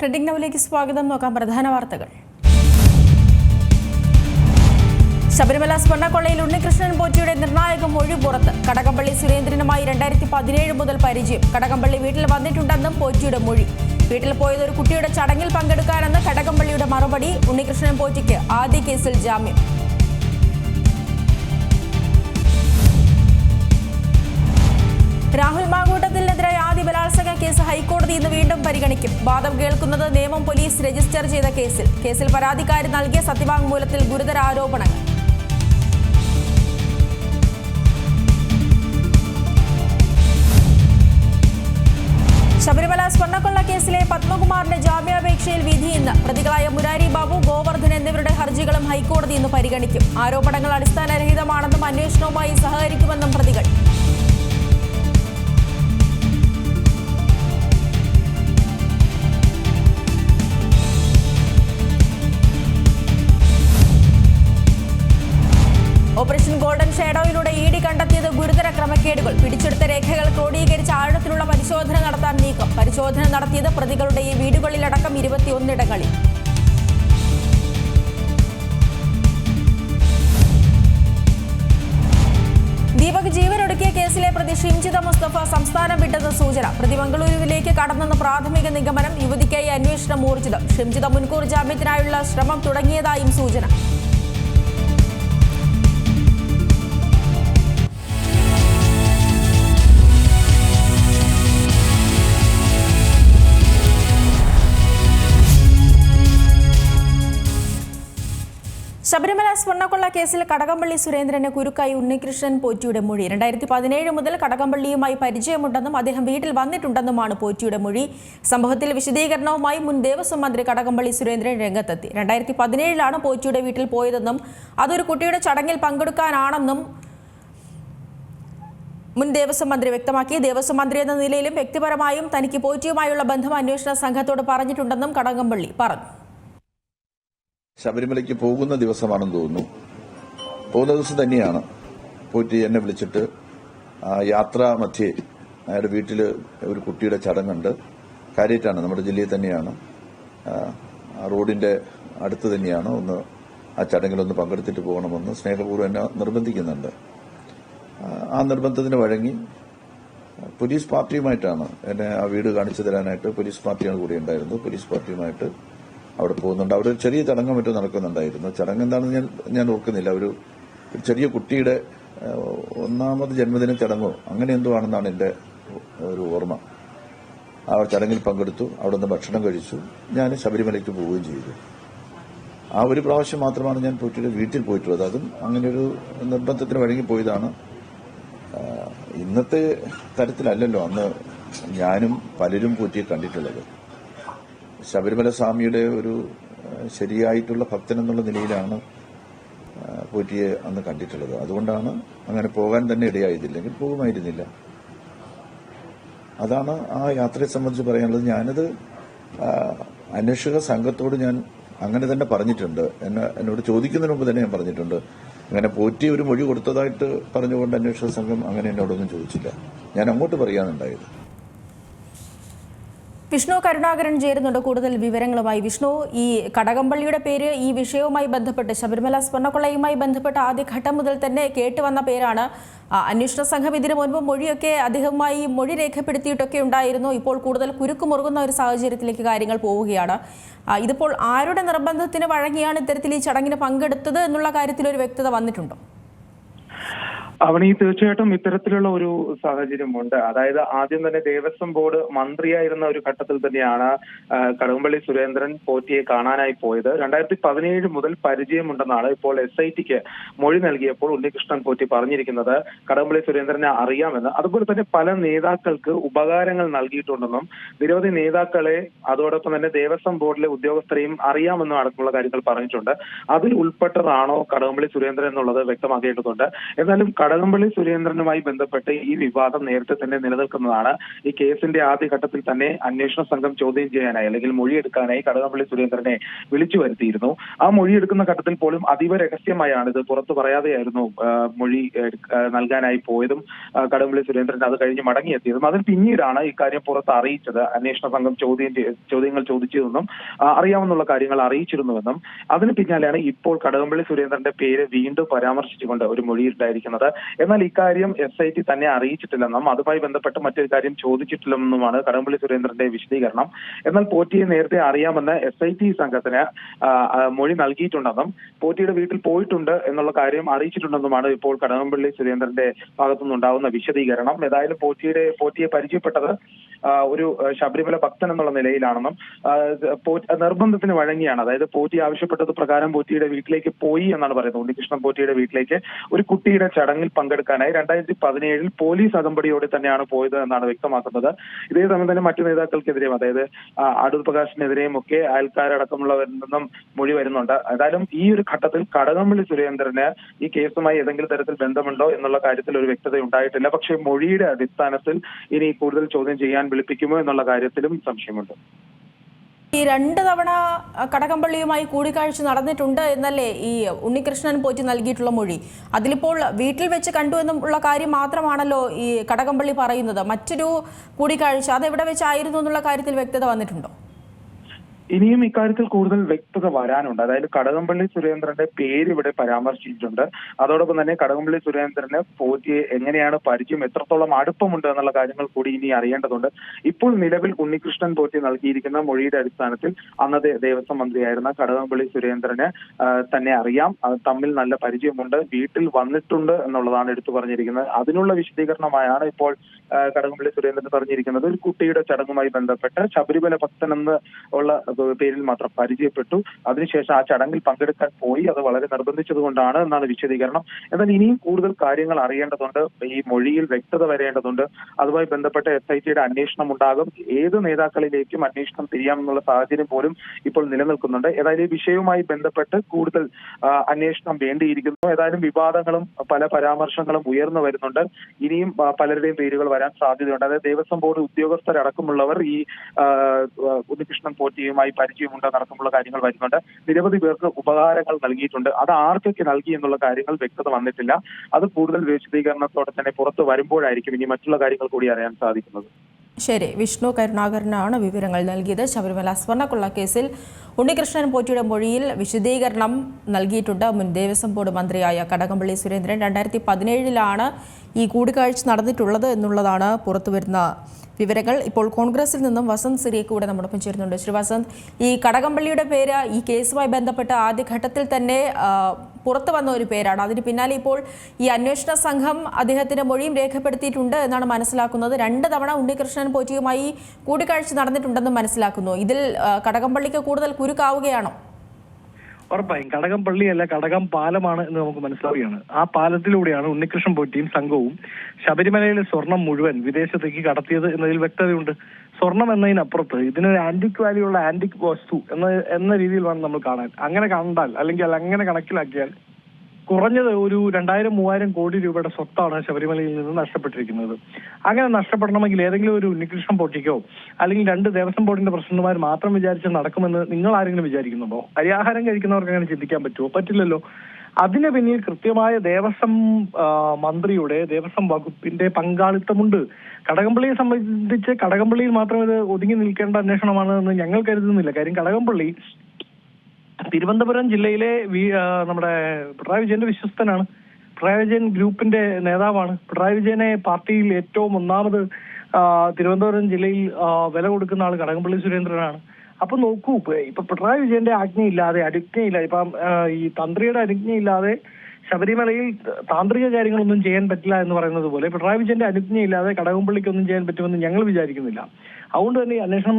Trending നൗലേക്ക് സ്വാഗതം. നോക്കാം പ്രധാന വാർത്തകൾ. ശബരിമല സ്വർണക്കൊള്ളയിൽ ഉണ്ണികൃഷ്ണൻ പോറ്റിയുടെ നിർണായക മൊഴി പുറത്ത്. കടകംപള്ളി സുരേന്ദ്രനുമായി രണ്ടായിരത്തി പതിനേഴ് മുതൽ പരിചയം. കടകംപള്ളി വീട്ടിൽ വന്നിട്ടുണ്ടെന്നും പോറ്റിയുടെ മൊഴി. വീട്ടിൽ പോയത് ഒരു കുട്ടിയുടെ ചടങ്ങിൽ പങ്കെടുക്കാനെന്ന് കടകംപള്ളിയുടെ മറുപടി ഉണ്ണികൃഷ്ണൻ പോറ്റിക്ക് ആദ്യ കേസിൽ ജാമ്യം. രാഹുൽ മാങ്കൂട്ടത്തിനെതിരായ ആദ്യ ബലാത്സംഗ കേസ് ഹൈക്കോടതി ഇന്ന് വീണ്ടും പരിഗണിക്കും. വാദം കേൾക്കുന്നത് നിയമം പോലീസ് രജിസ്റ്റർ ചെയ്ത കേസിൽ. കേസിൽ പരാതിക്കാരി നൽകിയ സത്യവാങ്മൂലത്തിൽ ഗുരുതര ആരോപണങ്ങൾ. ശബരിമല സ്വർണക്കൊള്ള കേസിലെ പത്മകുമാറിന്റെ ജാമ്യാപേക്ഷയിൽ വിധി ഇന്ന്. പ്രതികളായ മുരാരി ബാബു ഗോവർദ്ധൻ എന്നിവരുടെ ഹർജികളും ഹൈക്കോടതി ഇന്ന് പരിഗണിക്കും. ആരോപണങ്ങൾ അടിസ്ഥാനരഹിതമാണെന്നും അന്വേഷണവുമായി സഹകരിക്കുമെന്നും പ്രതികൾ. ഓപ്പറേഷൻ ഗോൾഡൻ ഷേഡോയിലൂടെ ഇ ഡി കണ്ടെത്തിയത് ഗുരുതര ക്രമക്കേടുകൾ. പിടിച്ചെടുത്ത രേഖകൾ ക്രോഡീകരിച്ച് ആഴത്തിലുള്ള പരിശോധന നടത്താൻ നീക്കം. പരിശോധന നടത്തിയത് പ്രതികളുടെ ഈ വീടുകളിലടക്കം ഇരുപത്തിയൊന്നിടങ്ങളിൽ ദീപക് ജീവനൊടുക്കിയ കേസിലെ പ്രതി ഷിംജിത മുസ്തഫ സംസ്ഥാനം വിട്ടെന്ന സൂചന. പ്രതി മംഗളൂരുവിലേക്ക് കടന്നെന്ന പ്രാഥമിക നിഗമനം യുവതിക്കായി അന്വേഷണം ഊർജിതം. ഷിംജിത മുൻകൂർ ജാമ്യത്തിനായുള്ള ശ്രമം തുടങ്ങിയതായും സൂചന. ശബരിമല സ്വർണക്കൊള്ള കേസിൽ കടകംപള്ളി സുരേന്ദ്രന് കുരുക്കായി ഉണ്ണികൃഷ്ണൻ പോറ്റിയുടെ മൊഴി. രണ്ടായിരത്തി പതിനേഴ് മുതൽ കടകംപള്ളിയുമായി പരിചയമുണ്ടെന്നും അദ്ദേഹം വീട്ടിൽ വന്നിട്ടുണ്ടെന്നുമാണ് പോറ്റിയുടെ മൊഴി. സംഭവത്തിൽ വിശദീകരണവുമായി മുൻ ദേവസ്വം മന്ത്രി കടകംപള്ളി സുരേന്ദ്രൻ രംഗത്തെത്തി. രണ്ടായിരത്തി പതിനേഴിലാണ് പോറ്റിയുടെ വീട്ടിൽ പോയതെന്നും അതൊരു കുട്ടിയുടെ ചടങ്ങിൽ പങ്കെടുക്കാനാണെന്നും മുൻ ദേവസ്വം മന്ത്രി വ്യക്തമാക്കി. ദേവസ്വം മന്ത്രി എന്ന നിലയിലും വ്യക്തിപരമായും തനിക്ക് പോറ്റിയുമായുള്ള ബന്ധം അന്വേഷണ സംഘത്തോട് പറഞ്ഞിട്ടുണ്ടെന്നും കടകംപള്ളി പറഞ്ഞു. ശബരിമലയ്ക്ക് പോകുന്ന ദിവസമാണെന്ന് തോന്നുന്നു. പോകുന്ന ദിവസം തന്നെയാണ്. പോയിട്ട് എന്നെ വിളിച്ചിട്ട് യാത്രാ മധ്യേ അയാളുടെ വീട്ടിൽ ഒരു കുട്ടിയുടെ ചടങ്ങുണ്ട്. കാര്യമായിട്ടാണ് നമ്മുടെ ജില്ലയിൽ തന്നെയാണ്. റോഡിന്റെ അടുത്ത് തന്നെയാണ്. ഒന്ന് ആ ചടങ്ങിലൊന്ന് പങ്കെടുത്തിട്ട് പോകണമെന്ന് സ്നേഹപൂർവം എന്നെ നിർബന്ധിക്കുന്നുണ്ട്. ആ നിർബന്ധത്തിന് വഴങ്ങി പോലീസ് പാർട്ടിയുമായിട്ടാണ് എന്നെ ആ വീട് കാണിച്ചു തരാനായിട്ട് പോലീസ് പാർട്ടിയാണ് കൂടി ഉണ്ടായിരുന്നത്. പോലീസ് പാർട്ടിയുമായിട്ട് അവിടെ പോകുന്നുണ്ട്. അവിടെ ഒരു ചെറിയ ചടങ്ങ് മറ്റും നടക്കുന്നുണ്ടായിരുന്നു. ചടങ്ങ് എന്താണെന്ന് ഞാൻ ഞാൻ ഓർക്കുന്നില്ല. ഒരു ചെറിയ കുട്ടിയുടെ ഒന്നാമത് ജന്മദിന ചടങ്ങോ അങ്ങനെ എന്തോ ആണെന്നാണ് എന്റെ ഒരു ഓർമ്മ. ആ ചടങ്ങിൽ പങ്കെടുത്തു. അവിടെ നിന്ന് ഭക്ഷണം കഴിച്ചു. ഞാൻ ശബരിമലയ്ക്ക് പോവുകയും ചെയ്തു. ആ ഒരു പ്രാവശ്യം മാത്രമാണ് ഞാൻ പോയിട്ട് വീട്ടിൽ പോയിട്ടുള്ളത്. അതും അങ്ങനെ ഒരു നിർബന്ധത്തിന് വഴങ്ങി പോയതാണ്. ഇന്നത്തെ തരത്തിലല്ലല്ലോ അന്ന് ഞാനും പലരും പോറ്റിയെ കണ്ടിട്ടുള്ളത്. ശബരിമല സ്വാമിയുടെ ഒരു ശരിയായിട്ടുള്ള ഭക്തൻ എന്നുള്ള നിലയിലാണ് പോറ്റിയെ അന്ന് കണ്ടിട്ടുള്ളത്. അതുകൊണ്ടാണ് അങ്ങനെ പോകാൻ തന്നെ ഇടയായതില്ലെങ്കിൽ പോകുമായിരുന്നില്ല. അതാണ് ആ യാത്രയെ സംബന്ധിച്ച് പറയാനുള്ളത്. ഞാനത് അന്വേഷക സംഘത്തോട് ഞാൻ അങ്ങനെ തന്നെ പറഞ്ഞിട്ടുണ്ട്. എന്നെ എന്നോട് ചോദിക്കുന്നതിന് മുമ്പ് തന്നെ ഞാൻ പറഞ്ഞിട്ടുണ്ട്. അങ്ങനെ പോറ്റി ഒരു മൊഴി കൊടുത്തതായിട്ട് പറഞ്ഞുകൊണ്ട് അന്വേഷക സംഘം അങ്ങനെ എന്നോടൊന്നും ചോദിച്ചില്ല. ഞാൻ അങ്ങോട്ട് പറയാനുണ്ടായത്. വിഷ്ണു കരുണാകരൻ ചേരുന്നുണ്ട്. കൂടുതൽ വിവരങ്ങളുമായി വിഷ്ണു. ഈ കടകംപള്ളിയുടെ പേര് ഈ വിഷയവുമായി ബന്ധപ്പെട്ട് ശബരിമല സ്വർണക്കൊള്ളയുമായി ബന്ധപ്പെട്ട് ആദ്യഘട്ടം മുതൽ തന്നെ കേട്ടുവന്ന പേരാണ്. അന്വേഷണ സംഘം ഇതിനു മുൻപ് മൊഴിയൊക്കെ അദ്ദേഹവുമായി മൊഴി രേഖപ്പെടുത്തിയിട്ടൊക്കെ ഉണ്ടായിരുന്നു. ഇപ്പോൾ കൂടുതൽ കുരുക്ക് മുറുകുന്ന ഒരു സാഹചര്യത്തിലേക്ക് കാര്യങ്ങൾ പോവുകയാണ്. ഇതിപ്പോൾ ആരുടെ നിർബന്ധത്തിന് വഴങ്ങിയാണ് ഇത്തരത്തിൽ ഈ ചടങ്ങിന് പങ്കെടുത്തത് എന്നുള്ള കാര്യത്തിൽ ഒരു വ്യക്തത വന്നിട്ടുണ്ടോ? അവണി തീർച്ചയായിട്ടും ഇത്തരത്തിലുള്ള ഒരു സാഹചര്യമുണ്ട്. അതായത് ആദ്യം തന്നെ ദേവസ്വം ബോർഡ് മന്ത്രിയായിരുന്ന ഒരു ഘട്ടത്തിൽ തന്നെയാണ് കടകംപള്ളി സുരേന്ദ്രൻ പോറ്റിയെ കാണാനായി പോയത്. രണ്ടായിരത്തി പതിനേഴ് മുതൽ പരിചയമുണ്ടെന്നാണ് ഇപ്പോൾ എസ് ഐ ടിക്ക് മൊഴി നൽകിയപ്പോൾ ഉണ്ണികൃഷ്ണൻ പോറ്റി പറഞ്ഞിരിക്കുന്നത്. കടകംപള്ളി സുരേന്ദ്രനെ അറിയാമെന്ന്. അതുപോലെ തന്നെ പല നേതാക്കൾക്ക് ഉപകാരങ്ങൾ നൽകിയിട്ടുണ്ടെന്നും നിരവധി നേതാക്കളെ അതോടൊപ്പം തന്നെ ദേവസ്വം ബോർഡിലെ ഉദ്യോഗസ്ഥരെയും അറിയാമെന്നും അടക്കമുള്ള കാര്യങ്ങൾ പറഞ്ഞിട്ടുണ്ട്. അതിൽ ഉൾപ്പെട്ടതാണോ കടകംപള്ളി സുരേന്ദ്രൻ എന്നുള്ളത് വ്യക്തമാക്കേണ്ടതുണ്ട്. എന്നാലും കടകംപള്ളി സുരേന്ദ്രനുമായി ബന്ധപ്പെട്ട് ഈ വിവാദം നേരത്തെ തന്നെ നിലനിൽക്കുന്നതാണ്. ഈ കേസിന്റെ ആദ്യഘട്ടത്തിൽ തന്നെ അന്വേഷണ സംഘം ചോദ്യം ചെയ്യാനായി അല്ലെങ്കിൽ മൊഴിയെടുക്കാനായി കടകംപള്ളി സുരേന്ദ്രനെ വിളിച്ചു വരുത്തിയിരുന്നു. ആ മൊഴിയെടുക്കുന്ന ഘട്ടത്തിൽ പോലും അതീവ രഹസ്യമായാണ് ഇത് പുറത്തു പറയാതെയായിരുന്നു മൊഴി നൽകാനായി പോയതും കടകംപള്ളി സുരേന്ദ്രൻ അത് കഴിഞ്ഞ് മടങ്ങിയെത്തിയതും. അതിൽ പിന്നീടാണ് ഇക്കാര്യം പുറത്ത് അറിയിച്ചത്. അന്വേഷണ സംഘം ചോദ്യം ചോദ്യങ്ങൾ ചോദിച്ചതെന്നും അറിയാമെന്നുള്ള കാര്യങ്ങൾ അറിയിച്ചിരുന്നുവെന്നും. അതിന് പിന്നാലെയാണ് ഇപ്പോൾ കടകംപള്ളി സുരേന്ദ്രന്റെ പേര് വീണ്ടും പരാമർശിച്ചുകൊണ്ട് ഒരു മൊഴിയുണ്ടായിരിക്കുന്നത് എന്നാൽ ഇക്കാര്യം എസ് ഐ ടി തന്നെ അറിയിച്ചിട്ടില്ലെന്നും അതുമായി ബന്ധപ്പെട്ട് മറ്റൊരു കാര്യം ചോദിച്ചിട്ടില്ലെന്നുമാണ് കടകംപള്ളി സുരേന്ദ്രന്റെ വിശദീകരണം. എന്നാൽ പോറ്റിയെ നേരത്തെ അറിയാമെന്ന് എസ് ഐ ടി സംഘത്തിന് മൊഴി നൽകിയിട്ടുണ്ടെന്നും പോറ്റിയുടെ വീട്ടിൽ പോയിട്ടുണ്ട് എന്നുള്ള കാര്യം അറിയിച്ചിട്ടുണ്ടെന്നുമാണ് ഇപ്പോൾ കടകംപള്ളി സുരേന്ദ്രന്റെ ഭാഗത്തുനിന്നുണ്ടാവുന്ന വിശദീകരണം. ഏതായാലും പോറ്റിയുടെ പോറ്റിയെ പരിചയപ്പെട്ടത് ഒരു ശബരിമല ഭക്തൻ എന്നുള്ള നിലയിലാണെന്നും നിർബന്ധത്തിന് വഴങ്ങിയാണ്. അതായത് പോറ്റി ആവശ്യപ്പെട്ടത് പ്രകാരം പോറ്റിയുടെ വീട്ടിലേക്ക് പോയി എന്നാണ് പറയുന്നത്. ഉണ്ണികൃഷ്ണൻ പോറ്റിയുടെ വീട്ടിലേക്ക് ഒരു കുട്ടിയുടെ ചടങ്ങിൽ പങ്കെടുക്കാനായി രണ്ടായിരത്തി പതിനേഴിൽ പോലീസ് അകമ്പടിയോടെ തന്നെയാണ് പോയത് എന്നാണ് വ്യക്തമാക്കുന്നത്. ഇതേ സമയം തന്നെ മറ്റു നേതാക്കൾക്കെതിരെയും അതായത് അടൂർ പ്രകാശിനെതിരെയും ഒക്കെ അയൽക്കാരടക്കമുള്ളവരിൽ നിന്നും മൊഴി വരുന്നുണ്ട്. ഏതായാലും ഈ ഒരു ഘട്ടത്തിൽ കടകംപള്ളി സുരേന്ദ്രന് ഈ കേസുമായി ഏതെങ്കിലും തരത്തിൽ ബന്ധമുണ്ടോ എന്നുള്ള കാര്യത്തിൽ ഒരു വ്യക്തത ഉണ്ടായിട്ടില്ല പക്ഷേ മൊഴിയുടെ അടിസ്ഥാനത്തിൽ ഇനി കൂടുതൽ ചോദ്യം ചെയ്യാൻ വിളിപ്പിക്കുമോ എന്നുള്ള കാര്യത്തിലും സംശയമുണ്ട്. ഈ രണ്ട് തവണ കടകംപള്ളിയുമായി കൂടിക്കാഴ്ച നടന്നിട്ടുണ്ട് എന്നല്ലേ ഈ ഉണ്ണികൃഷ്ണൻ പോറ്റി നൽകിയിട്ടുള്ള മൊഴി. അതിലിപ്പോൾ വീട്ടിൽ വെച്ച് കണ്ടു എന്നുള്ള കാര്യം മാത്രമാണല്ലോ ഈ കടകംപള്ളി പറയുന്നത്. മറ്റൊരു കൂടിക്കാഴ്ച അത് എവിടെ വെച്ചായിരുന്നു എന്നുള്ള കാര്യത്തിൽ വ്യക്തത വന്നിട്ടുണ്ടോ? ഇനിയും ഇക്കാര്യത്തിൽ കൂടുതൽ വ്യക്തത വരാനുണ്ട്. അതായത് കടകംപള്ളി സുരേന്ദ്രന്റെ പേര് ഇവിടെ പരാമർശിച്ചിട്ടുണ്ട്. അതോടൊപ്പം തന്നെ കടകംപള്ളി സുരേന്ദ്രന് പോറ്റിയെ എങ്ങനെയാണ് പരിചയം എത്രത്തോളം അടുപ്പമുണ്ട് എന്നുള്ള കാര്യങ്ങൾ കൂടി ഇനി അറിയേണ്ടതുണ്ട്. ഇപ്പോൾ നിലവിൽ ഉണ്ണികൃഷ്ണൻ പോറ്റി നൽകിയിരിക്കുന്ന മൊഴിയുടെ അടിസ്ഥാനത്തിൽ അന്നത്തെ ദേവസ്വം മന്ത്രിയായിരുന്ന കടകംപള്ളി സുരേന്ദ്രന് തന്നെ അറിയാം. തമ്മിൽ നല്ല പരിചയമുണ്ട്. വീട്ടിൽ വന്നിട്ടുണ്ട് എന്നുള്ളതാണ് എടുത്തു പറഞ്ഞിരിക്കുന്നത്. അതിനുള്ള വിശദീകരണമായാണ് ഇപ്പോൾ കടകംപള്ളി സുരേന്ദ്രൻ പറഞ്ഞിരിക്കുന്നത്. ഒരു കുട്ടിയുടെ ചടങ്ങുമായി ബന്ധപ്പെട്ട് ശബരിമല ഭക്തനെന്ന് ഉള്ള പേരിൽ മാത്രം പരിചയപ്പെട്ടു. അതിനുശേഷം ആ ചടങ്ങിൽ പങ്കെടുക്കാൻ പോയി. അത് വളരെ നിർബന്ധിച്ചതുകൊണ്ടാണ് എന്നാണ് വിശദീകരണം. എന്നാൽ ഇനിയും കൂടുതൽ കാര്യങ്ങൾ അറിയേണ്ടതുണ്ട്. ഈ മൊഴിയിൽ വ്യക്തത വരേണ്ടതുണ്ട്. അതുമായി ബന്ധപ്പെട്ട എസ് ഐ ടിയുടെ അന്വേഷണം ഉണ്ടാകും. ഏത് നേതാക്കളിലേക്കും അന്വേഷണം തിരിയാമെന്നുള്ള സാഹചര്യം പോലും ഇപ്പോൾ നിലനിൽക്കുന്നുണ്ട്. ഏതായാലും ഈ വിഷയവുമായി ബന്ധപ്പെട്ട് കൂടുതൽ അന്വേഷണം വേണ്ടിയിരിക്കുന്നു. ഏതായാലും വിവാദങ്ങളും പല പരാമർശങ്ങളും ഉയർന്നു വരുന്നുണ്ട്. ഇനിയും പലരുടെയും പേരുകൾ വരാൻ സാധ്യതയുണ്ട്. അതായത് ദേവസ്വം ബോർഡ് ഉദ്യോഗസ്ഥരടക്കമുള്ളവർ ഈ ഉണ്ണികൃഷ്ണൻ പോറ്റിയുമായി പരിചയമുണ്ട് നടക്കുമ്പോൾ കാര്യങ്ങൾ വരുന്നുണ്ട്. നിരവധി പേർക്ക് ഉപകാരങ്ങൾ നൽകിയിട്ടുണ്ട്. അത് ആർക്കൊക്കെ നൽകി എന്നുള്ള കാര്യങ്ങൾ വ്യക്തത വന്നിട്ടില്ല. അത് കൂടുതൽ വിശദീകരണത്തോടെ തന്നെ പുറത്തു വരുമ്പോഴായിരിക്കും ഇനി മറ്റുള്ള കാര്യങ്ങൾ കൂടി അറിയാൻ സാധിക്കുന്നത്. ശരി. വിഷ്ണു കരുണാകരനാണ് വിവരങ്ങൾ നൽകിയത്. ശബരിമല സ്വർണക്കൊള്ള കേസിൽ ഉണ്ണികൃഷ്ണൻ പോറ്റിയുടെ മൊഴിയിൽ വിശദീകരണം നൽകിയിട്ടുണ്ട്. മുൻ ദേവസ്വം ബോർഡ് മന്ത്രിയായ കടകംപള്ളി സുരേന്ദ്രൻ രണ്ടായിരത്തി പതിനേഴിലാണ് ഈ കൂടിക്കാഴ്ച നടന്നിട്ടുള്ളത് എന്നുള്ളതാണ് പുറത്തുവരുന്ന വിവരങ്ങൾ ഇപ്പോൾ കോൺഗ്രസിൽ നിന്നും വസന്ത് സിരിയെ കൂടെ നമ്മോടൊപ്പം ചേരുന്നുണ്ട്. ശ്രീ വസന്ത് ഈ കടകംപള്ളിയുടെ പേര് ഈ കേസുമായി ബന്ധപ്പെട്ട് ആദ്യഘട്ടത്തിൽ തന്നെ പുറത്തു വന്ന ഒരു പേരാണ്. അതിന് പിന്നാലെ ഇപ്പോൾ ഈ അന്വേഷണ സംഘം അദ്ദേഹത്തിന്റെ മൊഴിയും രേഖപ്പെടുത്തിയിട്ടുണ്ട് എന്നാണ് മനസ്സിലാക്കുന്നത്. രണ്ട് തവണ ഉണ്ണികൃഷ്ണൻ പോറ്റിയുമായി കൂടിക്കാഴ്ച നടന്നിട്ടുണ്ടെന്നും മനസ്സിലാക്കുന്നു. ഇതിൽ കടകംപള്ളിക്ക് കൂടുതൽ കുരുക്കാവുകയാണോ? ഉറപ്പായും. കടകം പള്ളിയല്ല കടകം പാലമാണ് എന്ന് നമുക്ക് മനസ്സിലാവുകയാണ്. ആ പാലത്തിലൂടെയാണ് ഉണ്ണികൃഷ്ണൻ പോറ്റിയും സംഘവും ശബരിമലയിലെ സ്വർണം മുഴുവൻ വിദേശത്തേക്ക് കടത്തിയത് എന്നതിൽ വ്യക്തതയുണ്ട്. സ്വർണം എന്നതിനപ്പുറത്ത് ഇതിനൊരു ആന്റിക് വാല്യൂ ഉള്ള ആന്റിക് വസ്തു എന്ന എന്ന രീതിയിൽ വേണം നമ്മൾ കാണാൻ. അങ്ങനെ കണ്ടാൽ അല്ലെങ്കിൽ അങ്ങനെ കണക്കിലാക്കിയാൽ കുറഞ്ഞത് ഒരു രണ്ടായിരം മൂവായിരം കോടി രൂപയുടെ സ്വത്താണ് ശബരിമലയിൽ നിന്ന് നഷ്ടപ്പെട്ടിരിക്കുന്നത്. അങ്ങനെ നഷ്ടപ്പെടണമെങ്കിൽ ഏതെങ്കിലും ഒരു ഉണ്ണികൃഷ്ണൻ പൊട്ടിക്കോ അല്ലെങ്കിൽ രണ്ട് ദേവസ്വം ബോർഡിന്റെ പ്രസിഡന്റുമാർ മാത്രം വിചാരിച്ച് നടക്കുമെന്ന് നിങ്ങൾ ആരെങ്കിലും വിചാരിക്കുന്നുണ്ടോ? അരിയാഹാരം കഴിക്കുന്നവർക്ക് അങ്ങനെ ചിന്തിക്കാൻ പറ്റുമോ? പറ്റില്ലല്ലോ. അതിന് പിന്നിൽ കൃത്യമായ ദേവസ്വം മന്ത്രിയുടെ ദേവസ്വം വകുപ്പിന്റെ പങ്കാളിത്തമുണ്ട്. കടകംപള്ളിയെ സംബന്ധിച്ച് കടകംപള്ളിയിൽ മാത്രം ഇത് ഒതുങ്ങി നിൽക്കേണ്ട അന്വേഷണമാണ് എന്ന് ഞങ്ങൾ കരുതുന്നില്ല. കാര്യം കടകംപള്ളി തിരുവനന്തപുരം ജില്ലയിലെ നമ്മുടെ പിണറായി വിജയന്റെ വിശ്വസ്തനാണ്. പിണറായി വിജയൻ ഗ്രൂപ്പിന്റെ നേതാവാണ്. പിണറായി വിജയനെ പാർട്ടിയിൽ ഏറ്റവും ഒന്നാമത് തിരുവനന്തപുരം ജില്ലയിൽ വില കൊടുക്കുന്ന ആൾ കടകംപള്ളി സുരേന്ദ്രനാണ്. അപ്പൊ നോക്കൂ ഇപ്പൊ പിണറായി വിജയന്റെ ആജ്ഞയില്ലാതെ അനുജ്ഞയില്ല ഇപ്പൊ ഈ തന്ത്രിയുടെ അനുജ്ഞയില്ലാതെ ശബരിമലയിൽ താന്ത്രിക കാര്യങ്ങളൊന്നും ചെയ്യാൻ പറ്റില്ല എന്ന് പറയുന്നത് പോലെ പിണറായി വിജയന്റെ അനുജ്ഞയില്ലാതെ കടകംപള്ളിക്കൊന്നും ചെയ്യാൻ പറ്റുമെന്ന് ഞങ്ങൾ വിചാരിക്കുന്നില്ല. അതുകൊണ്ട് തന്നെ അന്വേഷണം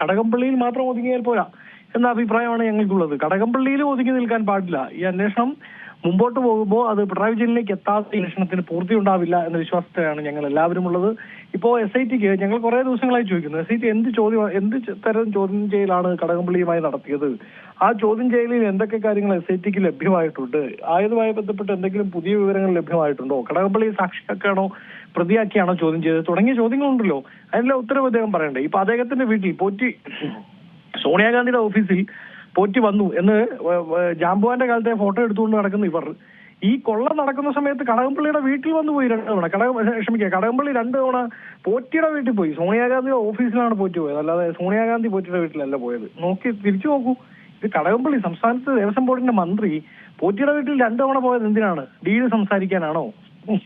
കടകംപള്ളിയിൽ മാത്രം ഒതുങ്ങിയാൽ പോരാ. എന്ന അഭിപ്രായമാണ് ഞങ്ങൾക്കുള്ളത്. കടകംപള്ളിയിൽ ഒതുങ്ങി നിൽക്കാൻ പാടില്ല. ഈ അന്വേഷണം മുമ്പോട്ട് പോകുമ്പോൾ അത് പിണറായി വിജയനിലേക്ക് എത്താത്ത അന്വേഷണത്തിന് പൂർത്തി ഉണ്ടാവില്ല എന്ന വിശ്വാസത്തിലാണ് ഞങ്ങൾ എല്ലാവരും ഉള്ളത് ഇപ്പോൾ എസ് ഐ ടിക്ക് ഞങ്ങൾ കുറെ ദിവസങ്ങളായി ചോദിക്കുന്നു. എസ് ഐ ടി എന്ത് ചോദ്യം എന്ത് തരം ചോദ്യം ചെയ്യലാണ് കടകംപള്ളിയുമായി നടത്തിയത്? ആ ചോദ്യം ചെയ്യലിൽ എന്തൊക്കെ കാര്യങ്ങൾ എസ് ഐ ടിക്ക് ലഭ്യമായിട്ടുണ്ട്? ആയതുമായി ബന്ധപ്പെട്ട് എന്തെങ്കിലും പുതിയ വിവരങ്ങൾ ലഭ്യമായിട്ടുണ്ടോ? കടകംപള്ളി സാക്ഷിയാക്കാണോ പ്രതിയാക്കിയാണോ ചോദ്യം ചെയ്തത്? തുടങ്ങിയ ചോദ്യങ്ങളുണ്ടല്ലോ. അതിനുള്ള ഉത്തരവ് അദ്ദേഹം പറയണ്ടേ? ഇപ്പൊ അദ്ദേഹത്തിന്റെ വീട്ടിൽ പോറ്റി സോണിയാഗാന്ധിയുടെ ഓഫീസിൽ പോറ്റി വന്നു എന്ന് ജാംബുവാന്റെ കാലത്തെ ഫോട്ടോ എടുത്തുകൊണ്ട് നടക്കുന്നു ഇവർ. ഈ കൊള്ള നടക്കുന്ന സമയത്ത് കടകംപള്ളിയുടെ വീട്ടിൽ വന്നു പോയി രണ്ട് തവണ. കടകം ക്ഷമിക്കുക കടകംപള്ളി രണ്ട് തവണ പോറ്റിയുടെ വീട്ടിൽ പോയി. സോണിയാഗാന്ധിയുടെ ഓഫീസിലാണ് പോറ്റി പോയത്. അല്ലാതെ സോണിയാഗാന്ധി പോറ്റിയുടെ വീട്ടിലല്ല പോയത്. നോക്കി തിരിച്ചു നോക്കൂ. ഇത് കടകംപള്ളി സംസ്ഥാനത്ത് ദേവസ്വം ബോർഡിന്റെ മന്ത്രി പോറ്റിയുടെ വീട്ടിൽ രണ്ട് തവണ പോയത് എന്തിനാണ്? ഡീൽ സംസാരിക്കാനാണോ?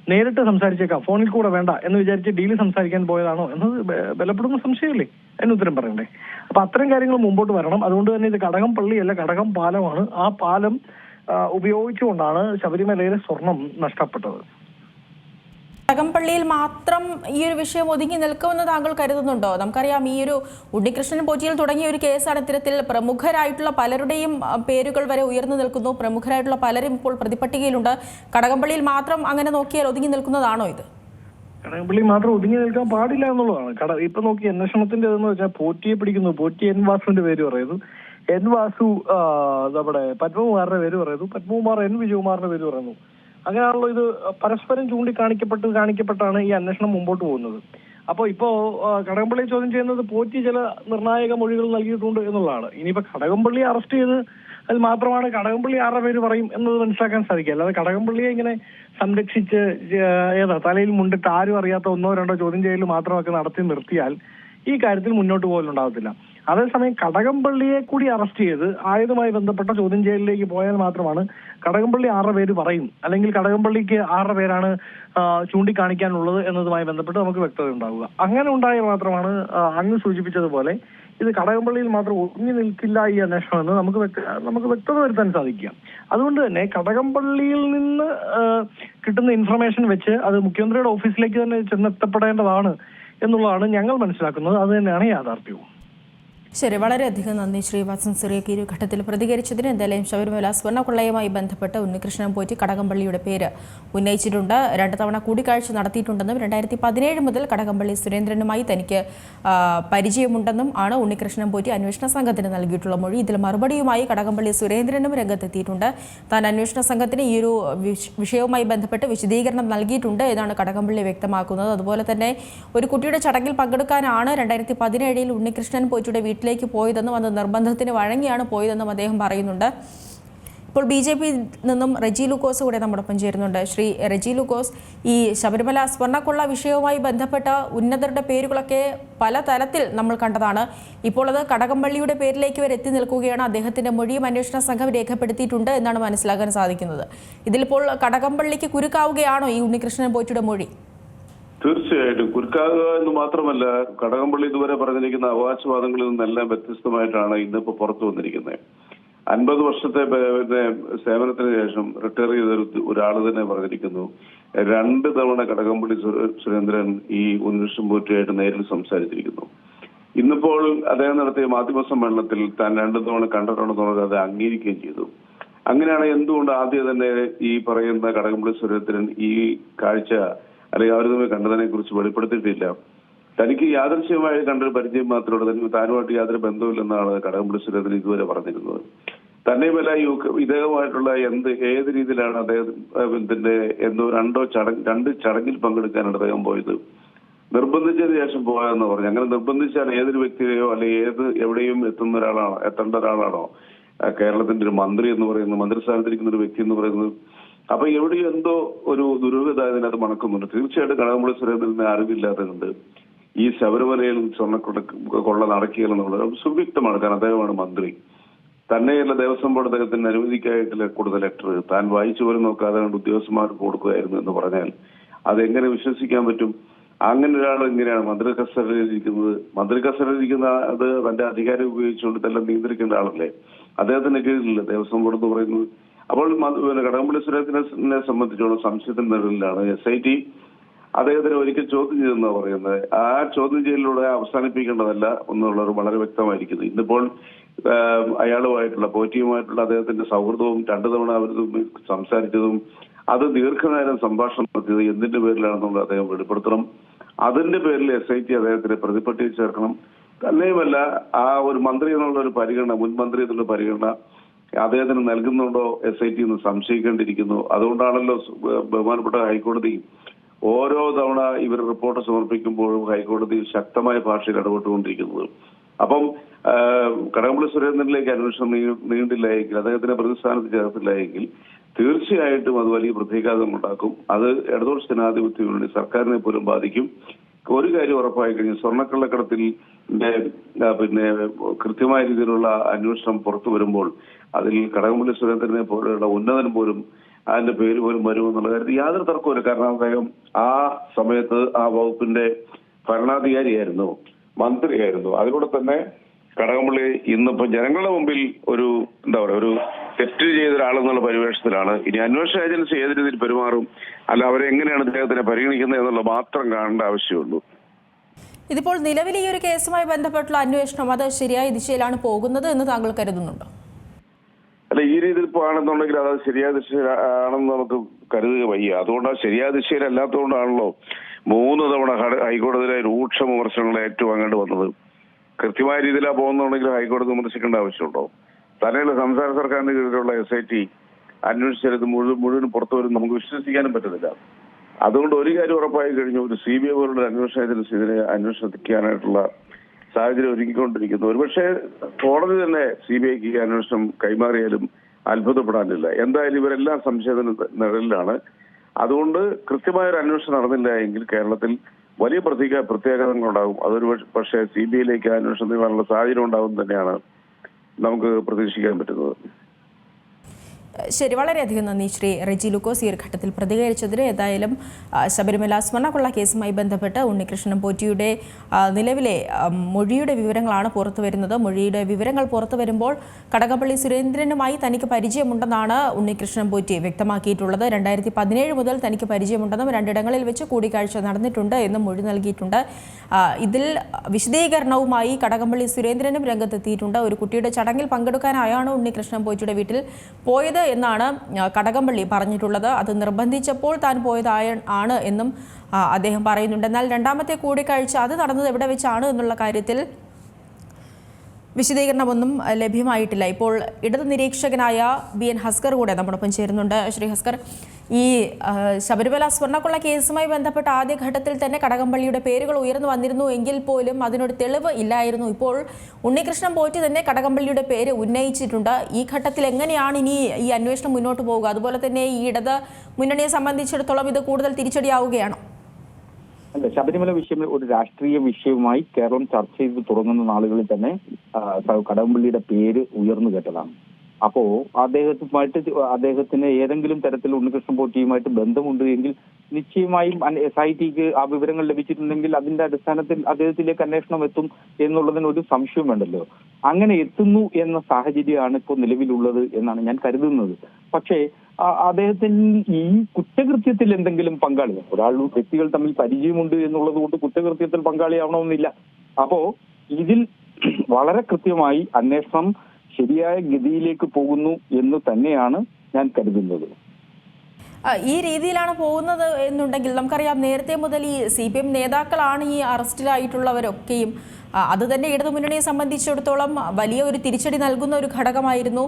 നേരിട്ട് സംസാരിച്ചേക്കാം. ഫോണിൽ കൂടെ വേണ്ട എന്ന് വിചാരിച്ച് ഡീൽ സംസാരിക്കാൻ പോയതാണോ എന്നത് ബലപ്പെടുന്ന സംശയമില്ലേ? അതിന് ഉത്തരം പറയണ്ടേ. അപ്പൊ അത്തരം കാര്യങ്ങൾ മുമ്പോട്ട് വരണം. അതുകൊണ്ട് തന്നെ ഇത് കടകം പള്ളിയല്ല കടകം പാലമാണ്. ആ പാലം ഉപയോഗിച്ചുകൊണ്ടാണ് ശബരിമലയിലെ സ്വർണം നഷ്ടപ്പെട്ടത്. കടകംപള്ളിയിൽ മാത്രം ഈ ഒരു വിഷയം ഒതുങ്ങി നിൽക്കുമെന്ന് താങ്കൾ കരുതുന്നുണ്ടോ? നമുക്കറിയാം ഈ ഒരു ഉണ്ണികൃഷ്ണൻ പോറ്റിയിൽ തുടങ്ങിയ ഒരു കേസാണ് ഇത്തരത്തിൽ പ്രമുഖരായിട്ടുള്ള പലരുടെയും പേരുകൾ വരെ ഉയർന്നു നിൽക്കുന്നു. പ്രമുഖരായിട്ടുള്ള പലരും ഇപ്പോൾ പ്രതിപട്ടികയിലുണ്ട്. കടകംപള്ളിയിൽ മാത്രം അങ്ങനെ നോക്കിയാൽ ഒതുങ്ങി നിൽക്കുന്നതാണോ ഇത്? കടകംപള്ളി മാത്രം ഒതുങ്ങി നിൽക്കാൻ പാടില്ല എന്നുള്ളതാണ്. കട ഇപ്പൊ നോക്കി അന്വേഷണത്തിന്റെ എന്ന് വെച്ചാൽ പോറ്റിയെ പിടിക്കുന്നു. പോറ്റി എൻ വാസുവിന്റെ പേര് പറയുന്നു. എൻ വാസു നമ്മുടെ പത്മകുമാറിന്റെ പേര് പറയുന്നു. പത്മകുമാർ എൻ വിജയകുമാറിന്റെ പേര് പറയുന്നു. അങ്ങനെയാണല്ലോ ഇത് പരസ്പരം ചൂണ്ടിക്കാണിക്കപ്പെട്ട് കാണിക്കപ്പെട്ടാണ് ഈ അന്വേഷണം മുമ്പോട്ട് പോകുന്നത്. അപ്പോൾ ഇപ്പോ കടകംപള്ളിയെ കടകംപള്ളി ചോദ്യം ചെയ്യുന്നത് പോറ്റി ചില നിർണായക മൊഴികൾ നൽകിയിട്ടുണ്ട് എന്നുള്ളതാണ്. ഇനിയിപ്പോൾ കടകംപള്ളി അറസ്റ്റ് ചെയ്ത് അത് മാത്രമാണ് കടകംപള്ളി ആരുടെ പേര് പറയും എന്നത് മനസ്സിലാക്കാൻ സാധിക്കുക അല്ലാതെ കടകംപള്ളിയെ ഇങ്ങനെ സംരക്ഷിച്ച് ഏതാ തലയിൽ മുണ്ടിട്ട് ആരും അറിയാത്ത ഒന്നോ രണ്ടോ ചോദ്യം ചെയ്യൽ മാത്രമൊക്കെ നടത്തി നിർത്തിയാൽ ഈ കാര്യത്തിൽ മുന്നോട്ട് പോകലുണ്ടാകത്തില്ല. അതേസമയം കടകംപള്ളിയെ കൂടി അറസ്റ്റ് ചെയ്ത് ആയതുമായി ബന്ധപ്പെട്ട ചോദ്യം ചെയ്യലിലേക്ക് പോയാൽ മാത്രമാണ് കടകംപള്ളി ആറര പേര് പറയും. അല്ലെങ്കിൽ കടകംപള്ളിക്ക് ആറര പേരാണ് ചൂണ്ടിക്കാണിക്കാനുള്ളത് എന്നതുമായി ബന്ധപ്പെട്ട് നമുക്ക് വ്യക്തത ഉണ്ടാവുക. അങ്ങനെ ഉണ്ടായാൽ മാത്രമാണ് അങ്ങ് സൂചിപ്പിച്ചതുപോലെ ഇത് കടകംപള്ളിയിൽ മാത്രം ഒതുങ്ങി നിൽക്കില്ല ഈ അന്വേഷണം എന്ന് നമുക്ക് നമുക്ക് വ്യക്തത വരുത്താൻ സാധിക്കുക. അതുകൊണ്ട് തന്നെ കടകംപള്ളിയിൽ നിന്ന് കിട്ടുന്ന ഇൻഫർമേഷൻ വെച്ച് അത് മുഖ്യമന്ത്രിയുടെ ഓഫീസിലേക്ക് തന്നെ ചെന്നെത്തപ്പെടേണ്ടതാണ് എന്നുള്ളതാണ് ഞങ്ങൾ മനസ്സിലാക്കുന്നത്. അത് തന്നെയാണ് യാഥാർത്ഥ്യവും. ശരി വളരെയധികം നന്ദി. ശ്രീ വാസൻ സിറിയക്ക് ഒരു ഘട്ടത്തിൽ പ്രതികരിച്ചതിന് എന്തായാലും ശബരിമല സ്വർണക്കൊള്ളയുമായി ബന്ധപ്പെട്ട് ഉണ്ണികൃഷ്ണൻ പോറ്റി കടകംപള്ളിയുടെ പേര് ഉന്നയിച്ചിട്ടുണ്ട്. രണ്ട് തവണ കൂടിക്കാഴ്ച നടത്തിയിട്ടുണ്ടെന്നും രണ്ടായിരത്തി പതിനേഴ് മുതൽ കടകംപള്ളി സുരേന്ദ്രനുമായി തനിക്ക് പരിചയമുണ്ടെന്നും ആണ് ഉണ്ണികൃഷ്ണൻ പോറ്റി അന്വേഷണ സംഘത്തിന് നൽകിയിട്ടുള്ള മൊഴി. ഇതിൽ മറുപടിയുമായി കടകംപള്ളി സുരേന്ദ്രനും രംഗത്തെത്തിയിട്ടുണ്ട്. താൻ അന്വേഷണ സംഘത്തിന് ഈ ഒരു വിഷയവുമായി ബന്ധപ്പെട്ട് വിശദീകരണം നൽകിയിട്ടുണ്ട് എന്നാണ് കടകംപള്ളി വ്യക്തമാക്കുന്നത്. അതുപോലെ തന്നെ ഒരു കുട്ടിയുടെ ചടങ്ങിൽ പങ്കെടുക്കാനാണ് രണ്ടായിരത്തി പതിനേഴിൽ ഉണ്ണികൃഷ്ണൻ പോറ്റിയുടെ വീട്ടിലേക്ക് പോയതെന്നും അത് നിർബന്ധത്തിന് വഴങ്ങിയാണ് പോയതെന്നും അദ്ദേഹം പറയുന്നുണ്ട്. ഇപ്പോൾ ബി ജെ പി നിന്നും റെജി ലുക്കോസ് കൂടെ നമ്മോടൊപ്പം ചേരുന്നുണ്ട്. ശ്രീ റെജി ലുക്കോസ് ഈ ശബരിമല സ്വർണക്കൊള്ള വിഷയവുമായി ബന്ധപ്പെട്ട ഉന്നതരുടെ പേരുകളൊക്കെ പല തലത്തിൽ നമ്മൾ കണ്ടതാണ്. ഇപ്പോൾ അത് കടകംപള്ളിയുടെ പേരിലേക്ക് വരെ എത്തി നിൽക്കുകയാണ്. അദ്ദേഹത്തിന്റെ മൊഴിയും അന്വേഷണ സംഘം രേഖപ്പെടുത്തിയിട്ടുണ്ട് എന്നാണ് മനസ്സിലാക്കാൻ സാധിക്കുന്നത്. ഇതിലിപ്പോൾ കടകംപള്ളിക്ക് കുരുക്കാവുകയാണോ ഈ ഉണ്ണികൃഷ്ണൻ പോറ്റിയുടെ മൊഴി? തീർച്ചയായിട്ടും. കുരുക്കാകുക എന്ന് മാത്രമല്ല കടകംപള്ളി ഇതുവരെ പറഞ്ഞിരിക്കുന്ന അവകാശവാദങ്ങളിൽ നിന്നെല്ലാം വ്യത്യസ്തമായിട്ടാണ് ഇന്നിപ്പോ പുറത്തു വന്നിരിക്കുന്നത്. അൻപത് വർഷത്തെ സേവനത്തിന് ശേഷം റിട്ടയർ ചെയ്ത ഒരാൾ തന്നെ പറഞ്ഞിരിക്കുന്നു. രണ്ട് തവണ കടകംപള്ളി സുരേന്ദ്രൻ ഈ ഉന്മേഷം പോറ്റിയായിട്ട് നേരിൽ സംസാരിച്ചിരിക്കുന്നു. ഇന്നിപ്പോൾ അദ്ദേഹം നടത്തിയ മാധ്യമ സമ്മേളനത്തിൽ താൻ രണ്ടു തവണ കണ്ടിട്ടുണ്ടെന്നുള്ളത് അത് അംഗീകരിക്കുകയും ചെയ്തു. അങ്ങനെയാണ് എന്തുകൊണ്ട് ആദ്യം തന്നെ ഈ പറയുന്ന കടകംപള്ളി സുരേന്ദ്രൻ ഈ കാഴ്ച അല്ലെങ്കിൽ അവർ തമ്മിൽ കണ്ടതിനെ കുറിച്ച് വെളിപ്പെടുത്തിയിട്ടില്ല. തനിക്ക് യാദൃശ്യമായി കണ്ടൊരു പരിചയം മാത്രമേ തനിക്ക് താനുമായിട്ട് യാതൊരു ബന്ധമില്ലെന്നാണ് കടകംപള്ളി സുരേന്ദ്രൻ ഇതുവരെ പറഞ്ഞിരുന്നത്. തന്നെയുമല്ല ഉക്ക- ഇദ്ദേഹമായിട്ടുള്ള എന്ത് ഏത് രീതിയിലാണ് അദ്ദേഹത്തിന്റെ എന്തോ രണ്ടോ ചടങ്ങ് രണ്ട് ചടങ്ങിൽ പങ്കെടുക്കാനാണ് അദ്ദേഹം പോയത്? നിർബന്ധിച്ചതിന് ശേഷം പോയെന്ന് പറഞ്ഞു അങ്ങനെ നിർബന്ധിച്ചാൽ ഏതൊരു വ്യക്തിയെയോ അല്ലെങ്കിൽ ഏത് എവിടെയും എത്തുന്ന ഒരാളാണോ എത്തേണ്ട ഒരാളാണോ കേരളത്തിന്റെ ഒരു മന്ത്രി എന്ന് പറയുന്നത് മന്ത്രിസ്ഥാനത്തിരിക്കുന്ന ഒരു വ്യക്തി എന്ന് പറയുന്നത് അപ്പൊ എവിടെ എന്തോ ഒരു ദുരൂഹത അതിനകത്ത് മണക്കുന്നുണ്ട്. തീർച്ചയായിട്ടും കടകംപള്ളി സുരേന്ദ്രന് ഉണ്ട് ഈ ശബരിമലയിൽ സ്വർണക്കൊട കൊള്ള നടക്കുകയെന്നുള്ളത് സുവ്യക്തമാണ്. കാരണം അദ്ദേഹമാണ് മന്ത്രി. തന്നെയല്ല ദേവസ്വം ബോർഡ് അദ്ദേഹത്തിന് അനുമതിക്കായിട്ടില്ല കൊടുത്ത ലെറ്റർ. താൻ വായിച്ചു പോലും നോക്കാതെ കണ്ട് ഉദ്യോഗസ്ഥന്മാർക്ക് കൊടുക്കുകയായിരുന്നു എന്ന് പറഞ്ഞാൽ അതെങ്ങനെ വിശ്വസിക്കാൻ പറ്റും? അങ്ങനെ ഒരാൾ എങ്ങനെയാണ് മന്ത്രി കസ്റ്റഡിയിലിരിക്കുന്നത് മന്ത്രി കസ്റ്റഡിയിലിരിക്കുന്ന അത് തന്റെ അധികാരം ഉപയോഗിച്ചുകൊണ്ട് തന്നെ നിയന്ത്രിക്കേണ്ട ആളല്ലേ? അദ്ദേഹത്തിന്റെ കീഴിലല്ലേ ദേവസ്വം ബോർഡ് എന്ന് പറയുന്നത്. അപ്പോൾ കടകംപള്ളി സുരേന്ദ്രനെ സംബന്ധിച്ചോളം സംശയത്തിന്റെ നിഴലിലാണ് എസ് ഐ ടി അദ്ദേഹത്തിന് ഒരിക്കൽ ചോദ്യം ചെയ്തെന്നാണ് പറയുന്നത്. ആ ചോദ്യം ചെയ്യലിലൂടെ അവസാനിപ്പിക്കേണ്ടതല്ല എന്നുള്ളത് വളരെ വ്യക്തമായിരിക്കുന്നു. ഇന്നിപ്പോൾ അയാളുമായിട്ടുള്ള പോറ്റിയുമായിട്ടുള്ള അദ്ദേഹത്തിന്റെ സൗഹൃദവും രണ്ടു തവണ അവർ സംസാരിച്ചതും അത് ദീർഘനേരം സംഭാഷണം നടത്തിയത് എന്തിന്റെ പേരിലാണെന്നുള്ളത് അദ്ദേഹം വെളിപ്പെടുത്തണം. അതിന്റെ പേരിൽ എസ് ഐ ടി അദ്ദേഹത്തിന് പ്രതിപട്ടിയിൽ ചേർക്കണം. തന്നെയുമല്ല ആ ഒരു മന്ത്രി എന്നുള്ള ഒരു പരിഗണന മുൻ മന്ത്രി എന്നുള്ള പരിഗണന അദ്ദേഹത്തിന് നൽകുന്നുണ്ടോ എസ് ഐ ടി എന്ന് സംശയിക്കേണ്ടിയിരിക്കുന്നു. അതുകൊണ്ടാണല്ലോ ബഹുമാനപ്പെട്ട ഹൈക്കോടതി ഓരോ തവണ ഇവർ റിപ്പോർട്ട് സമർപ്പിക്കുമ്പോഴും ഹൈക്കോടതി ശക്തമായ ഭാഷയിൽ ഇടപെട്ടുകൊണ്ടിരിക്കുന്നത്. അപ്പം കടകംപള്ളി സുരേന്ദ്രനിലേക്ക് അന്വേഷണം നീണ്ടില്ല എങ്കിൽ അദ്ദേഹത്തിന്റെ പ്രതിസ്ഥാനത്ത് ചേർത്തില്ല എങ്കിൽ തീർച്ചയായിട്ടും അത് വലിയ പ്രത്യാഘാതം ഉണ്ടാക്കും. അത് ഇടതുപക്ഷ ജനാധിപത്യ സർക്കാരിനെ പോലും ബാധിക്കും. ഒരു കാര്യം ഉറപ്പായി കഴിഞ്ഞു. സ്വർണക്കള്ളക്കടത്തിൽ പിന്നെ കൃത്യമായ രീതിയിലുള്ള അന്വേഷണം പുറത്തു വരുമ്പോൾ അതിൽ കടകംപള്ളി സുരേന്ദ്രനെ പോലെയുള്ള ഉന്നതൻ പോലും അതിന്റെ പേര് പോലും വരുമെന്നുള്ള കാര്യത്തിൽ യാതൊരു തർക്കമില്ല കാരണം അദ്ദേഹം ആ സമയത്ത് ആ വകുപ്പിന്റെ ഭരണാധികാരിയായിരുന്നു മന്ത്രിയായിരുന്നു. അതിലൂടെ തന്നെ കടകംപള്ളി ഇന്നിപ്പോ ജനങ്ങളുടെ മുമ്പിൽ ഒരു എന്താ പറയുക ഒരു തെറ്റ് ചെയ്ത ഒരാളെന്നുള്ള പരിവേഷത്തിലാണ്. ഇനി അന്വേഷണ ഏജൻസി ഏത് രീതിയിൽ പെരുമാറും അല്ല അവരെങ്ങനെയാണ് അദ്ദേഹത്തിനെ പരിഗണിക്കുന്നത് എന്നുള്ള മാത്രം കാണേണ്ട ആവശ്യമുള്ളൂ. ഇതിപ്പോൾ നിലവിൽ ഈ ഒരു കേസുമായി ബന്ധപ്പെട്ടുള്ള അന്വേഷണം അത് ശരിയായ ദിശയിലാണ് പോകുന്നത് എന്ന് താങ്കൾ കരുതുന്നുണ്ടോ? അല്ല ഈ രീതിയിൽ പോകണമെന്നുണ്ടെങ്കിൽ അത് ശരിയായ ദിശയിലാണെന്ന് നമുക്ക് കരുതുക വയ്യ. അതുകൊണ്ടാണ് ശരിയായ ദിശയിലല്ലാത്തതുകൊണ്ടാണല്ലോ മൂന്ന് തവണ ഹൈക്കോടതിയിലെ രൂക്ഷ വിമർശനങ്ങൾ ഏറ്റുവാങ്ങേണ്ടി വന്നത്. കൃത്യമായ രീതിയിലാണ് പോകുന്നുണ്ടെങ്കിൽ ഹൈക്കോടതി വിമർശിക്കേണ്ട ആവശ്യമുണ്ടോ? തലയിലെ സംസ്ഥാന സർക്കാരിന്റെ കീഴിലുള്ള എസ് ഐ ടി അന്വേഷിച്ചത് മുഴുവൻ മുഴുവൻ പുറത്തു വരും നമുക്ക് വിശ്വസിക്കാനും പറ്റുന്നില്ല അതുകൊണ്ട് ഒരു കാര്യം ഉറപ്പായി കഴിഞ്ഞു ഒരു സി ബി ഐ പോലുള്ള അന്വേഷണ ഏജൻസി ഇതിനെ അന്വേഷിക്കാനായിട്ടുള്ള സാഹചര്യം ഒരുക്കിക്കൊണ്ടിരിക്കുന്നു. ഒരുപക്ഷെ കോടതി തന്നെ സി ബി ഐക്ക് ഈ അന്വേഷണം കൈമാറിയാലും അത്ഭുതപ്പെടാനില്ല. എന്തായാലും ഇവരെല്ലാം സംശയത്തിന് നിഴലിലാണ്. അതുകൊണ്ട് കൃത്യമായ ഒരു അന്വേഷണം നടന്നില്ല എങ്കിൽ കേരളത്തിൽ വലിയ പ്രത്യേക പ്രത്യാഘാതങ്ങൾ ഉണ്ടാകും അതൊരു പക്ഷേ സി ബി ഐയിലേക്ക് അന്വേഷണം നീങ്ങാനുള്ള സാഹചര്യം ഉണ്ടാകും തന്നെയാണ് നമുക്ക് പ്രതീക്ഷിക്കാൻ പറ്റുന്നത്. ശരി വളരെയധികം നന്ദി. ശ്രീ റെജി ലുക്കോസ് ഈ ഒരു ഘട്ടത്തിൽ പ്രതികരിച്ചതിന് ഏതായാലും ശബരിമല സ്വർണക്കൊള്ള കേസുമായി ബന്ധപ്പെട്ട് ഉണ്ണികൃഷ്ണൻ പോറ്റിയുടെ നിലവിലെ മൊഴിയുടെ വിവരങ്ങളാണ് പുറത്തു വരുന്നത്. മൊഴിയുടെ വിവരങ്ങൾ പുറത്തു വരുമ്പോൾ കടകപ്പള്ളി സുരേന്ദ്രനുമായി തനിക്ക് പരിചയമുണ്ടെന്നാണ് ഉണ്ണികൃഷ്ണൻ പോറ്റി വ്യക്തമാക്കിയിട്ടുള്ളത്. രണ്ടായിരത്തി പതിനേഴ് മുതൽ തനിക്ക് പരിചയമുണ്ടെന്നും രണ്ടിടങ്ങളിൽ വെച്ച് കൂടിക്കാഴ്ച നടന്നിട്ടുണ്ട് എന്നും മൊഴി നൽകിയിട്ടുണ്ട്. ഇതിൽ വിശദീകരണവുമായി കടകംപള്ളി സുരേന്ദ്രനും രംഗത്തെത്തിയിട്ടുണ്ട്. ഒരു കുട്ടിയുടെ ചടങ്ങിൽ പങ്കെടുക്കാനായാണ് ഉണ്ണികൃഷ്ണൻ പോറ്റിയുടെ വീട്ടിൽ പോയത്. എന്നാണ് കടകംപള്ളി പറഞ്ഞിട്ടുള്ളത്. അത് നിർബന്ധിച്ചപ്പോൾ താൻ പോയതായ ആണ് എന്നും അദ്ദേഹം പറയുന്നുണ്ട്. എന്നാൽ രണ്ടാമത്തെ കൂടിക്കാഴ്ച അത് നടന്നത് എവിടെ വെച്ചാണ് എന്നുള്ള കാര്യത്തിൽ വിശദീകരണമൊന്നും ലഭ്യമായിട്ടില്ല. ഇപ്പോൾ ഇടത് നിരീക്ഷകനായ ബി എൻ ഹസ്കർ കൂടെ നമ്മോടൊപ്പം ചേരുന്നുണ്ട്. ശ്രീ ഹസ്കർ ഈ ശബരിമല സ്വർണക്കൊള്ള കേസുമായി ബന്ധപ്പെട്ട ആദ്യഘട്ടത്തിൽ തന്നെ കടകംപള്ളിയുടെ പേരുകൾ ഉയർന്നു വന്നിരുന്നു എങ്കിൽ പോലും അതിനൊരു തെളിവ് ഇല്ലായിരുന്നു. ഇപ്പോൾ ഉണ്ണികൃഷ്ണൻ പോറ്റി തന്നെ കടകംപള്ളിയുടെ പേര് ഉന്നയിച്ചിട്ടുണ്ട്. ഈ ഘട്ടത്തിൽ എങ്ങനെയാണ് ഇനി ഈ അന്വേഷണം മുന്നോട്ട് പോവുക? അതുപോലെ തന്നെ ഈ ഇടത് മുന്നണിയെ സംബന്ധിച്ചിടത്തോളം ഇത് കൂടുതൽ തിരിച്ചടിയാവുകയാണോ? അല്ല ശബരിമല വിഷയം ഒരു രാഷ്ട്രീയ വിഷയവുമായി കേരളം ചർച്ച ചെയ്ത് തുടങ്ങുന്ന നാളുകളിൽ തന്നെ കടകംപള്ളിയുടെ പേര് ഉയർന്നു കേട്ടതാണ്. അപ്പോ അദ്ദേഹത്തുമായിട്ട് അദ്ദേഹത്തിന് ഏതെങ്കിലും തരത്തിൽ ഉണ്ണികൃഷ്ണൻ പോറ്റിയുമായിട്ട് ബന്ധമുണ്ട് എങ്കിൽ നിശ്ചയമായും എസ് ഐ ടിക്ക് ആ വിവരങ്ങൾ ലഭിച്ചിട്ടുണ്ടെങ്കിൽ അതിന്റെ അടിസ്ഥാനത്തിൽ അദ്ദേഹത്തിലേക്ക് അന്വേഷണം എത്തും എന്നുള്ളതിന് ഒരു സംശയം വേണ്ടല്ലോ. അങ്ങനെ എത്തുന്നു എന്ന സാഹചര്യമാണ് ഇപ്പോൾ നിലവിലുള്ളത് എന്നാണ് ഞാൻ കരുതുന്നത്. പക്ഷേ അദ്ദേഹത്തിന് ഈ കുറ്റകൃത്യത്തിൽ എന്തെങ്കിലും പങ്കാളി ഒരാൾ വ്യക്തികൾ തമ്മിൽ പരിചയമുണ്ട് എന്നുള്ളത് കൊണ്ട് കുറ്റകൃത്യത്തിൽ പങ്കാളിയാവണമെന്നില്ല. അപ്പോ ഇതിൽ വളരെ കൃത്യമായി അന്വേഷണം ശരിയായ ഗതിയിലേക്ക് പോകുന്നു എന്ന് തന്നെയാണ് ഞാൻ കരുതുന്നത്. ഈ രീതിയിലാണ് പോകുന്നത് എന്നുണ്ടെങ്കിൽ നമുക്കറിയാം നേരത്തെ മുതൽ ഈ സി പി എം നേതാക്കളാണ് ഈ അറസ്റ്റിലായിട്ടുള്ളവരൊക്കെയും. അത് തന്നെ ഇടതുമുന്നണിയെ സംബന്ധിച്ചിടത്തോളം വലിയ ഒരു തിരിച്ചടി നൽകുന്ന ഒരു ഘടകമായിരുന്നു.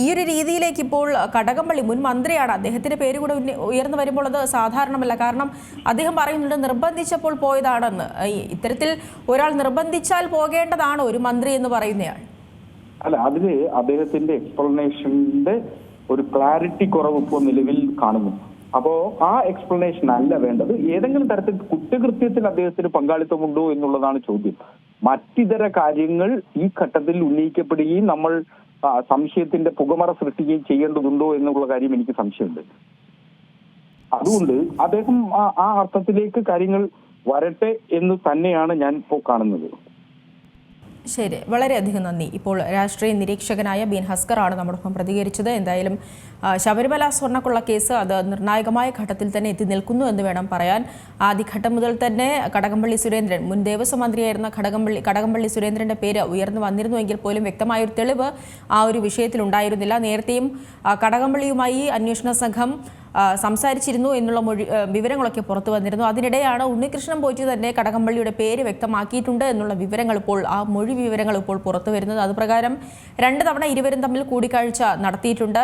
ഈ ഒരു രീതിയിലേക്ക് ഇപ്പോൾ കടകംപള്ളി മുൻ മന്ത്രിയാണ്. അദ്ദേഹത്തിന്റെ പേര് കൂടെ ഉയർന്നു വരുമ്പോൾ അത് സാധാരണമല്ല. കാരണം അദ്ദേഹം പറയുന്നുണ്ട് നിർബന്ധിച്ചപ്പോൾ പോയതാണെന്ന്. ഇത്തരത്തിൽ ഒരാൾ നിർബന്ധിച്ചാൽ പോകേണ്ടതാണ് ഒരു മന്ത്രി എന്ന് പറയുന്നയാൾ. അല്ല അതിൽ അദ്ദേഹത്തിന്റെ എക്സ്പ്ലനേഷന്റെ ഒരു ക്ലാരിറ്റി കുറവ് ഇപ്പോൾ നിലവിൽ കാണുന്നു. അപ്പോ ആ എക്സ്പ്ലനേഷൻ അല്ല വേണ്ടത്. ഏതെങ്കിലും തരത്തിൽ കുറ്റകൃത്യത്തിൽ അദ്ദേഹത്തിന് പങ്കാളിത്തമുണ്ടോ എന്നുള്ളതാണ് ചോദ്യം. മറ്റിതര കാര്യങ്ങൾ ഈ ഘട്ടത്തിൽ ഉന്നയിക്കപ്പെടുകയും നമ്മൾ സംശയത്തിന്റെ പുകമറ സൃഷ്ടിക്കുകയും ചെയ്യേണ്ടതുണ്ടോ എന്നുള്ള കാര്യം എനിക്ക് സംശയമുണ്ട്. അതുകൊണ്ട് അദ്ദേഹം ആ- അർത്ഥത്തിലേക്ക് കാര്യങ്ങൾ വരട്ടെ എന്ന് തന്നെയാണ് ഞാൻ ഇപ്പോൾ കാണുന്നത്. ശരി. വളരെയധികം നന്ദി. ഇപ്പോൾ രാഷ്ട്രീയ നിരീക്ഷകനായ ബീൻ ഹസ്കർ ആണ് നമ്മോടൊപ്പം പ്രതികരിച്ചത്. എന്തായാലും ശബരിമല സ്വർണക്കുള്ള കേസ് അത് നിർണായകമായ ഘട്ടത്തിൽ തന്നെ എത്തി നിൽക്കുന്നു എന്ന് വേണം പറയാൻ. ആദ്യഘട്ടം മുതൽ തന്നെ കടകംപള്ളി സുരേന്ദ്രൻ മുൻ ദേവസ്വം മന്ത്രിയായിരുന്ന കടകംപള്ളി കടകംപള്ളി സുരേന്ദ്രന്റെ പേര് ഉയർന്നു വന്നിരുന്നുവെങ്കിൽ പോലും വ്യക്തമായ ഒരു തെളിവ് ആ ഒരു വിഷയത്തിൽ ഉണ്ടായിരുന്നില്ല നേരത്തെയും കടകംപള്ളിയുമായി അന്വേഷണ സംഘം സംസാരിച്ചിരുന്നു എന്നുള്ള മൊഴി വിവരങ്ങളൊക്കെ പുറത്തു വന്നിരുന്നു. അതിനിടെയാണ് ഉണ്ണികൃഷ്ണൻ പോയിട്ട് തന്നെ കടകംപള്ളിയുടെ പേര് വ്യക്തമാക്കിയിട്ടുണ്ട് എന്നുള്ള വിവരങ്ങൾ ഇപ്പോൾ ആ മൊഴി വിവരങ്ങൾ ഇപ്പോൾ പുറത്തു വരുന്നത്. അതുപ്രകാരം രണ്ട് തവണ ഇരുവരും തമ്മിൽ കൂടിക്കാഴ്ച നടത്തിയിട്ടുണ്ട്.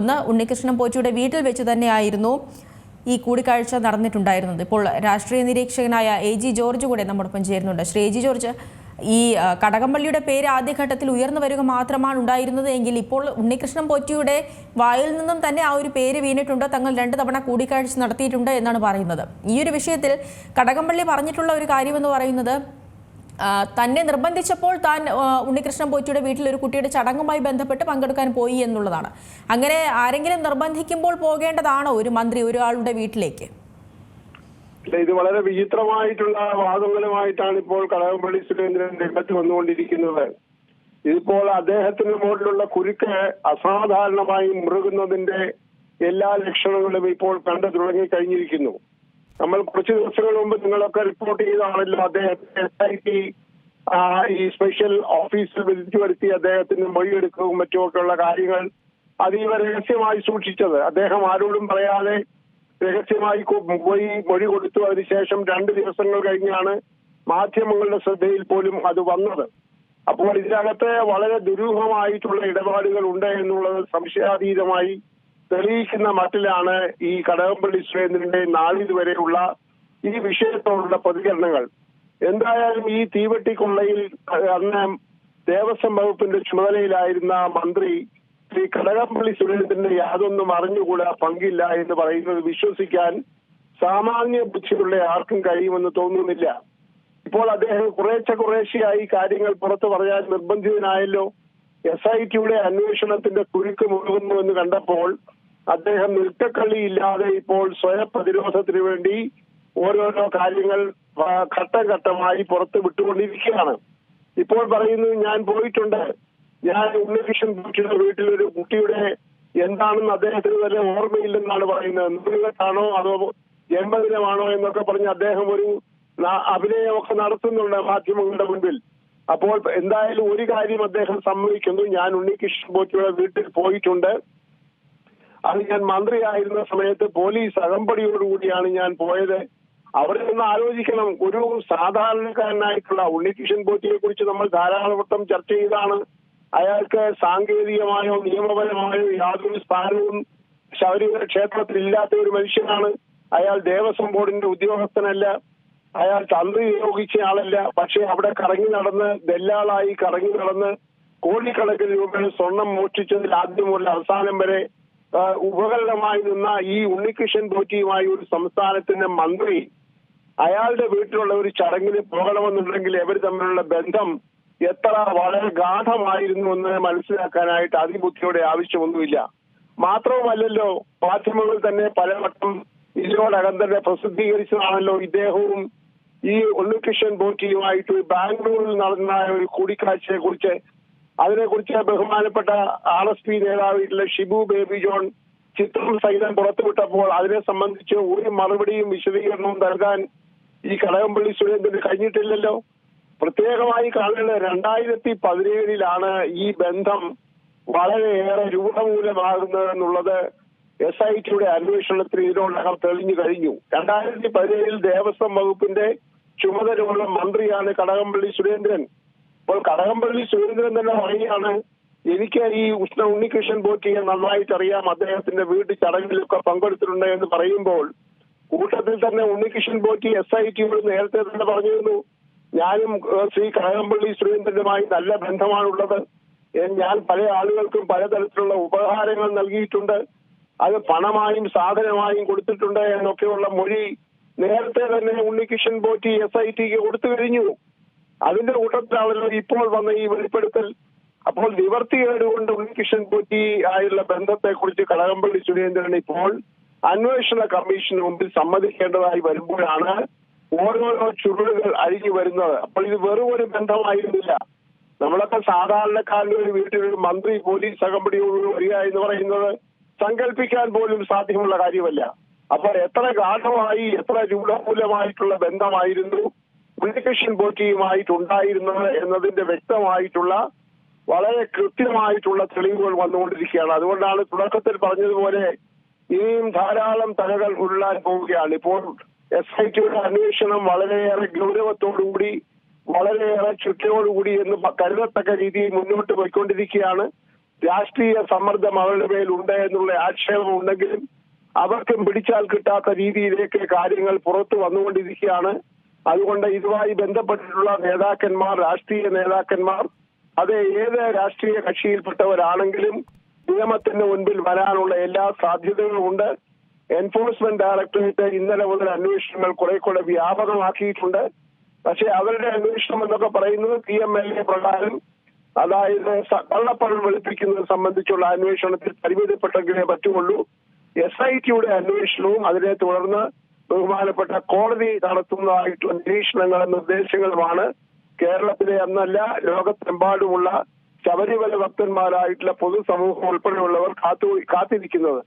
ഒന്ന് ഉണ്ണികൃഷ്ണൻ പോറ്റിയുടെ വീട്ടിൽ വെച്ച് തന്നെയായിരുന്നു ഈ കൂടിക്കാഴ്ച നടന്നിട്ടുണ്ടായിരുന്നത്. ഇപ്പോൾ രാഷ്ട്രീയ നിരീക്ഷകനായ എ ജി ജോർജ് കൂടെ നമ്മോടൊപ്പം ചേരുന്നുണ്ട്. ശ്രീ എ ജി ജോർജ് ഈ കടകംപള്ളിയുടെ പേര് ആദ്യഘട്ടത്തിൽ ഉയർന്നു വരിക മാത്രമാണ് ഉണ്ടായിരുന്നത് എങ്കിൽ ഇപ്പോൾ ഉണ്ണികൃഷ്ണൻ പോറ്റിയുടെ വായിൽ നിന്നും തന്നെ ആ ഒരു പേര് വീണിട്ടുണ്ട്. തങ്ങൾ രണ്ട് തവണ കൂടിക്കാഴ്ച നടത്തിയിട്ടുണ്ട് എന്നാണ് പറയുന്നത്. ഈ ഒരു വിഷയത്തിൽ കടകംപള്ളി പറഞ്ഞിട്ടുള്ള ഒരു കാര്യമെന്ന് പറയുന്നത് തന്നെ നിർബന്ധിച്ചപ്പോൾ താൻ ഉണ്ണികൃഷ്ണൻ പോറ്റിയുടെ വീട്ടിൽ ഒരു കുട്ടിയുടെ ചടങ്ങുമായി ബന്ധപ്പെട്ട് പങ്കെടുക്കാൻ പോയി എന്നുള്ളതാണ്. അങ്ങനെ ആരെങ്കിലും നിർബന്ധിക്കുമ്പോൾ പോകേണ്ടതാണോ ഒരു മന്ത്രി ഒരാളുടെ വീട്ടിലേക്ക്. അല്ല, ഇത് വളരെ വിചിത്രമായിട്ടുള്ള വാദങ്ങളുമായിട്ടാണ് ഇപ്പോൾ കടകംപള്ളി സുരേന്ദ്രൻ രംഗത്ത് വന്നുകൊണ്ടിരിക്കുന്നത്. ഇതിപ്പോൾ അദ്ദേഹത്തിന് മുകളിലുള്ള കുരുക്ക് അസാധാരണമായി മുറുകുന്നതിന്റെ എല്ലാ ലക്ഷണങ്ങളും ഇപ്പോൾ കണ്ടു തുടങ്ങി കഴിഞ്ഞിരിക്കുന്നു നമ്മൾ കുറച്ച് ദിവസങ്ങൾ മുമ്പ് നിങ്ങളൊക്കെ റിപ്പോർട്ട് ചെയ്താണല്ലോ അദ്ദേഹത്തെ എസ് ഐ ടി ഈ സ്പെഷ്യൽ ഓഫീസിൽ വിളിച്ചു വരുത്തി അദ്ദേഹത്തിന് മൊഴിയെടുക്കുകയും മറ്റുമൊക്കെയുള്ള കാര്യങ്ങൾ അതീവ രഹസ്യമായി സൂക്ഷിച്ചത്. അദ്ദേഹം ആരോടും പറയാതെ രഹസ്യമായി പോയി മൊഴി കൊടുത്തു. അതിനുശേഷം രണ്ട് ദിവസങ്ങൾ കഴിഞ്ഞാണ് മാധ്യമങ്ങളുടെ ശ്രദ്ധയിൽ പോലും അത് വന്നത്. അപ്പോൾ ഇതിനകത്ത് വളരെ ദുരൂഹമായിട്ടുള്ള ഇടപാടുകൾ ഉണ്ട് എന്നുള്ളത് സംശയാതീതമായി തെളിയിക്കുന്ന മട്ടിലാണ് ഈ കടകംപള്ളി സുരേന്ദ്രന്റെ നാളിതുവരെയുള്ള ഈ വിഷയത്തോടുള്ള പ്രതികരണങ്ങൾ. എന്തായാലും ഈ തീവെട്ടിക്കൊള്ളയിൽ അന്ന് ദേവസ്വം വകുപ്പിന്റെ ചുമതലയിലായിരുന്ന മന്ത്രി ശ്രീ കടകംപള്ളി സുരേന്ദ്രന് യാതൊന്നും അറിഞ്ഞുകൂടാ പങ്കില്ല എന്ന് പറയുന്നത് വിശ്വസിക്കാൻ സാമാന്യ ബുദ്ധിയുള്ള ആർക്കും കഴിയുമെന്ന് തോന്നുന്നില്ല. ഇപ്പോൾ അദ്ദേഹം കുറേശ്ശെ കുറേശ്ശെയായി കാര്യങ്ങൾ പുറത്തു പറയാൻ നിർബന്ധിതനായല്ലോ. എസ് ഐ ടിയുടെ അന്വേഷണത്തിന്റെ കുരുക്ക് മുഴുകുന്നു എന്ന് കണ്ടപ്പോൾ അദ്ദേഹം നിൽക്കക്കള്ളി ഇല്ലാതെ ഇപ്പോൾ സ്വയം പ്രതിരോധത്തിന് വേണ്ടി ഓരോരോ കാര്യങ്ങൾ ഘട്ടം ഘട്ടമായി പുറത്ത് വിട്ടുകൊണ്ടിരിക്കുകയാണ്. ഇപ്പോൾ പറയുന്നത് ഞാൻ പോയിട്ടുണ്ട്. ഞാൻ ഉണ്ണികൃഷ്ണൻ വീട്ടിലെ വീട്ടിൽ ഒരു കുട്ടിയുടെ എന്താണെന്ന് അദ്ദേഹത്തിന് വരെ ഓർമ്മയില്ലെന്നാണ് പറയുന്നത്. നൂറുകെട്ടാണോ അതോ ജന്മദിനമാണോ എന്നൊക്കെ പറഞ്ഞ് അദ്ദേഹം ഒരു അഭിനയമൊക്കെ നടത്തുന്നുണ്ട് മാധ്യമങ്ങളുടെ മുൻപിൽ. അപ്പോൾ എന്തായാലും ഒരു കാര്യം അദ്ദേഹം സമ്മതിക്കുന്നു. ഞാൻ ഉണ്ണികൃഷ്ണൻ പോറ്റിയുടെ വീട്ടിൽ പോയിട്ടുണ്ട്. അത് ഞാൻ മന്ത്രിയായിരുന്ന സമയത്ത് പോലീസ് അകമ്പടിയോടുകൂടിയാണ് ഞാൻ പോയത്. അവിടെ നിന്ന് ആലോചിക്കണം. ഒരു സാധാരണക്കാരനായിട്ടുള്ള ഉണ്ണികൃഷ്ണൻ പോറ്റിയെ കുറിച്ച് നമ്മൾ ധാരാളം വട്ടം ചർച്ച ചെയ്താണ്. അയാൾക്ക് സാങ്കേതികമായോ നിയമപരമായോ യാതൊരു സ്ഥാനവും ശബരിമല ക്ഷേത്രത്തിൽ ഇല്ലാത്ത ഒരു മനുഷ്യനാണ്. അയാൾ ദേവസ്വം ബോർഡിന്റെ ഉദ്യോഗസ്ഥനല്ല. അയാൾ തന്ത്രി നിയോഗിച്ച ആളല്ല. പക്ഷെ അവിടെ കറങ്ങി നടന്ന് ദല്ലാളായി കറങ്ങി നടന്ന് കോടിക്കണക്കിന് രൂപയുടെ സ്വർണം മോഷ്ടിച്ചതിൽ ആദ്യം മുതൽ അവസാനം വരെ ഉപകരണമായി നിന്ന ഈ ഉണ്ണികൃഷ്ണൻ പോറ്റിയുമായി ഒരു സംസ്ഥാനത്തിന്റെ മന്ത്രി അയാളുടെ വീട്ടിലുള്ള ഒരു ചടങ്ങിന് പോകണമെന്നുണ്ടെങ്കിൽ അവർ തമ്മിലുള്ള ബന്ധം എത്ര വളരെ ഗാഠമായിരുന്നു എന്ന് മനസ്സിലാക്കാനായിട്ട് അതിബുദ്ധിയുടെ ആവശ്യമൊന്നുമില്ല. മാത്രവുമല്ലല്ലോ മാധ്യമങ്ങൾ തന്നെ പലവട്ടം ഇതിനോടകം തന്നെ പ്രസിദ്ധീകരിച്ചതാണല്ലോ ഇദ്ദേഹവും ഈ ഉണ്ണികൃഷ്ണൻ ബോട്ടിയുമായിട്ട് ബാംഗ്ലൂരിൽ നടന്ന ഒരു കൂടിക്കാഴ്ചയെ കുറിച്ച് അതിനെക്കുറിച്ച് ബഹുമാനപ്പെട്ട ആർ എസ് പി നേതാവായിട്ടുള്ള ഷിബു ബേബി ജോൺ ചിത്രം സഹിതം പുറത്തുവിട്ടപ്പോൾ അതിനെ സംബന്ധിച്ച് ഒരു മറുപടിയും വിശദീകരണവും നൽകാൻ ഈ കടകംപള്ളി സുരേന്ദ്രന് കഴിഞ്ഞിട്ടില്ലല്ലോ. പ്രത്യേകമായി കാണേണ്ടത് രണ്ടായിരത്തി പതിനേഴിലാണ് ഈ ബന്ധം വളരെയേറെ രൂഢമൂലമാകുന്നതെന്നുള്ളത് എസ് ഐ ടിയുടെ അന്വേഷണത്തിൽ ഇതിനോടകം തെളിഞ്ഞു കഴിഞ്ഞു. രണ്ടായിരത്തി പതിനേഴിൽ ദേവസ്വം വകുപ്പിന്റെ ചുമതലയുള്ള മന്ത്രിയാണ് കടകംപള്ളി സുരേന്ദ്രൻ. അപ്പോൾ കടകംപള്ളി സുരേന്ദ്രൻ തന്നെ പറയുകയാണ് എനിക്ക് ഈ ഉഷ്ണ ഉണ്ണികൃഷ്ണൻ പോറ്റിയെ നന്നായിട്ട് അറിയാം അദ്ദേഹത്തിന്റെ വീട്ടിൽ ചടങ്ങിലൊക്കെ പങ്കെടുത്തിട്ടുണ്ട് എന്ന് പറയുമ്പോൾ കൂട്ടത്തിൽ തന്നെ ഉണ്ണികൃഷ്ണൻ പോറ്റി എസ് ഐ ടിയോട് നേരത്തെ തന്നെ പറഞ്ഞിരുന്നു ഞാനും ശ്രീ കനകംപള്ളി സുരേന്ദ്രനുമായി നല്ല ബന്ധമാണുള്ളത്. ഞാൻ പല ആളുകൾക്കും പലതരത്തിലുള്ള ഉപഹാരങ്ങൾ നൽകിയിട്ടുണ്ട്. അത് പണമായും സാധനമായും കൊടുത്തിട്ടുണ്ട് എന്നൊക്കെയുള്ള മൊഴി നേരത്തെ തന്നെ ഉണ്ണികിഷൻ പോറ്റി എസ് ഐ ടിക്ക് കൊടുത്തു കഴിഞ്ഞു. അതിന്റെ കൂട്ടത്തിലാണല്ലോ ഇപ്പോൾ വന്ന ഈ വെളിപ്പെടുത്തൽ. അപ്പോൾ നിവർത്തികേടുകൊണ്ട് ഉണ്ണികൃഷ്ണൻ പോറ്റി ആയുള്ള ബന്ധത്തെ കുറിച്ച് കടകംപള്ളി സുരേന്ദ്രൻ ഇപ്പോൾ അന്വേഷണ കമ്മീഷന് മുമ്പിൽ സമ്മതിക്കേണ്ടതായി വരുമ്പോഴാണ് ഓരോരോ ചുരുളുകൾ അഴിഞ്ഞു വരുന്നത്. അപ്പോൾ ഇത് വെറും ഒരു ബന്ധമായിരുന്നില്ല. നമ്മളൊക്കെ സാധാരണക്കാരുടെ ഒരു വീട്ടിൽ ഒരു മന്ത്രി പോലീസ് അകമ്പടിയോട് വരിക എന്ന് പറയുന്നത് സങ്കല്പിക്കാൻ പോലും സാധ്യമുള്ള കാര്യമല്ല. അപ്പോൾ എത്ര ഗാഠമായി എത്ര രൂഢമൂലമായിട്ടുള്ള ബന്ധമായിരുന്നു ഉണ്ണികൃഷ്ണൻ പോറ്റിയുമായിട്ടുണ്ടായിരുന്നത് എന്നതിന്റെ വ്യക്തമായിട്ടുള്ള വളരെ കൃത്യമായിട്ടുള്ള തെളിവുകൾ വന്നുകൊണ്ടിരിക്കുകയാണ്. അതുകൊണ്ടാണ് തുടക്കത്തിൽ പറഞ്ഞതുപോലെ ഇനിയും ധാരാളം തലകൾ ഉരുളാൻ പോവുകയാണ്. ഇപ്പോൾ എസ് ഐ ടിയുടെ അന്വേഷണം വളരെയേറെ ഗൗരവത്തോടുകൂടി വളരെയേറെ ചുറ്റയോടുകൂടി എന്ന് കരുതത്തക്ക രീതിയിൽ മുന്നോട്ട് പോയിക്കൊണ്ടിരിക്കുകയാണ്. രാഷ്ട്രീയ സമ്മർദ്ദം അവരുടെ മേലുണ്ട് എന്നുള്ള ആക്ഷേപം ഉണ്ടെങ്കിലും അവർക്കും പിടിച്ചാൽ കിട്ടാത്ത രീതിയിലേക്ക് കാര്യങ്ങൾ പുറത്തു വന്നുകൊണ്ടിരിക്കുകയാണ്. അതുകൊണ്ട് ഇതുമായി ബന്ധപ്പെട്ടിട്ടുള്ള നേതാക്കന്മാർ രാഷ്ട്രീയ നേതാക്കന്മാർ അത് ഏത് രാഷ്ട്രീയ കക്ഷിയിൽപ്പെട്ടവരാണെങ്കിലും നിയമത്തിന് മുൻപിൽ വരാനുള്ള എല്ലാ സാധ്യതകളും ഉണ്ട്. എൻഫോഴ്സ്മെന്റ് ഡയറക്ടറേറ്റ് ഇന്നലെ മുതൽ അന്വേഷണങ്ങൾ കുറെ കൂടെ വ്യാപകമാക്കിയിട്ടുണ്ട്. പക്ഷേ അവരുടെ അന്വേഷണം എന്നൊക്കെ പറയുന്നത് പി എം എൽ എ പ്രകാരം അതായത് കള്ളപ്പണം വെളുപ്പിക്കുന്നത് സംബന്ധിച്ചുള്ള അന്വേഷണത്തിൽ പരിമിതപ്പെട്ടെങ്കിലേ പറ്റുള്ളൂ. എസ് ഐ ടിയുടെ അന്വേഷണവും അതിനെ തുടർന്ന് ബഹുമാനപ്പെട്ട കോടതി നടത്തുന്നതായിട്ടുള്ള നിരീക്ഷണങ്ങളും നിർദ്ദേശങ്ങളുമാണ് കേരളത്തിലെ എന്നല്ല ലോകത്തെമ്പാടുമുള്ള ശബരിമല ഭക്തന്മാരായിട്ടുള്ള പൊതുസമൂഹം ഉൾപ്പെടെയുള്ളവർ കാത്തു കാത്തിരിക്കുന്നത്.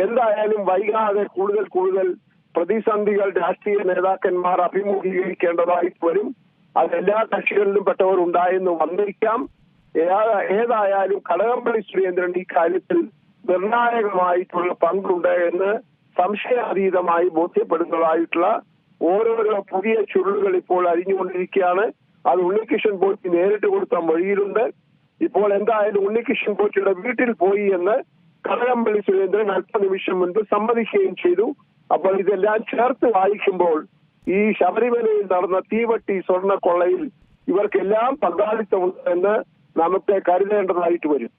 എന്തായാലും വൈകാതെ കൂടുതൽ കൂടുതൽ പ്രതിസന്ധികൾ രാഷ്ട്രീയ നേതാക്കന്മാർ അഭിമുഖീകരിക്കേണ്ടതായി വരും. അതെല്ലാ കക്ഷികളിലും പെട്ടവർ ഉണ്ടായെന്ന് വന്നിരിക്കാം. ഏതാ- ഏതായാലും കടകംപള്ളി സുരേന്ദ്രൻ ഈ കാര്യത്തിൽ നിർണായകമായിട്ടുള്ള പങ്കുണ്ട് എന്ന് സംശയാതീതമായി ബോധ്യപ്പെടുന്നതായിട്ടുള്ള ഓരോരോ പുതിയ ചുരുളുകൾ ഇപ്പോൾ അരിഞ്ഞുകൊണ്ടിരിക്കുകയാണ്. അത് ഉണ്ണികൃഷ്ണൻ പോറ്റി നേരിട്ട് കൊടുത്ത മൊഴിയിലുണ്ട് ഇപ്പോൾ എന്തായാലും ഉണ്ണികൃഷ്ണൻ പോറ്റിയുടെ വീട്ടിൽ പോയി എന്ന് കടകംപള്ളി സുരേന്ദ്രൻ അല്പനിമിഷം മുൻപ് സമ്മതിക്കുകയും ചെയ്തു. അപ്പോൾ ഇതെല്ലാം ചേർത്ത് വായിക്കുമ്പോൾ ഈ ശബരിമലയിൽ നടന്ന തീവട്ടി സ്വർണ കൊള്ളയിൽ ഇവർക്കെല്ലാം പങ്കാളിത്തമുണ്ട് എന്ന് നമുക്ക് കരുതേണ്ടതായിട്ട് വരും.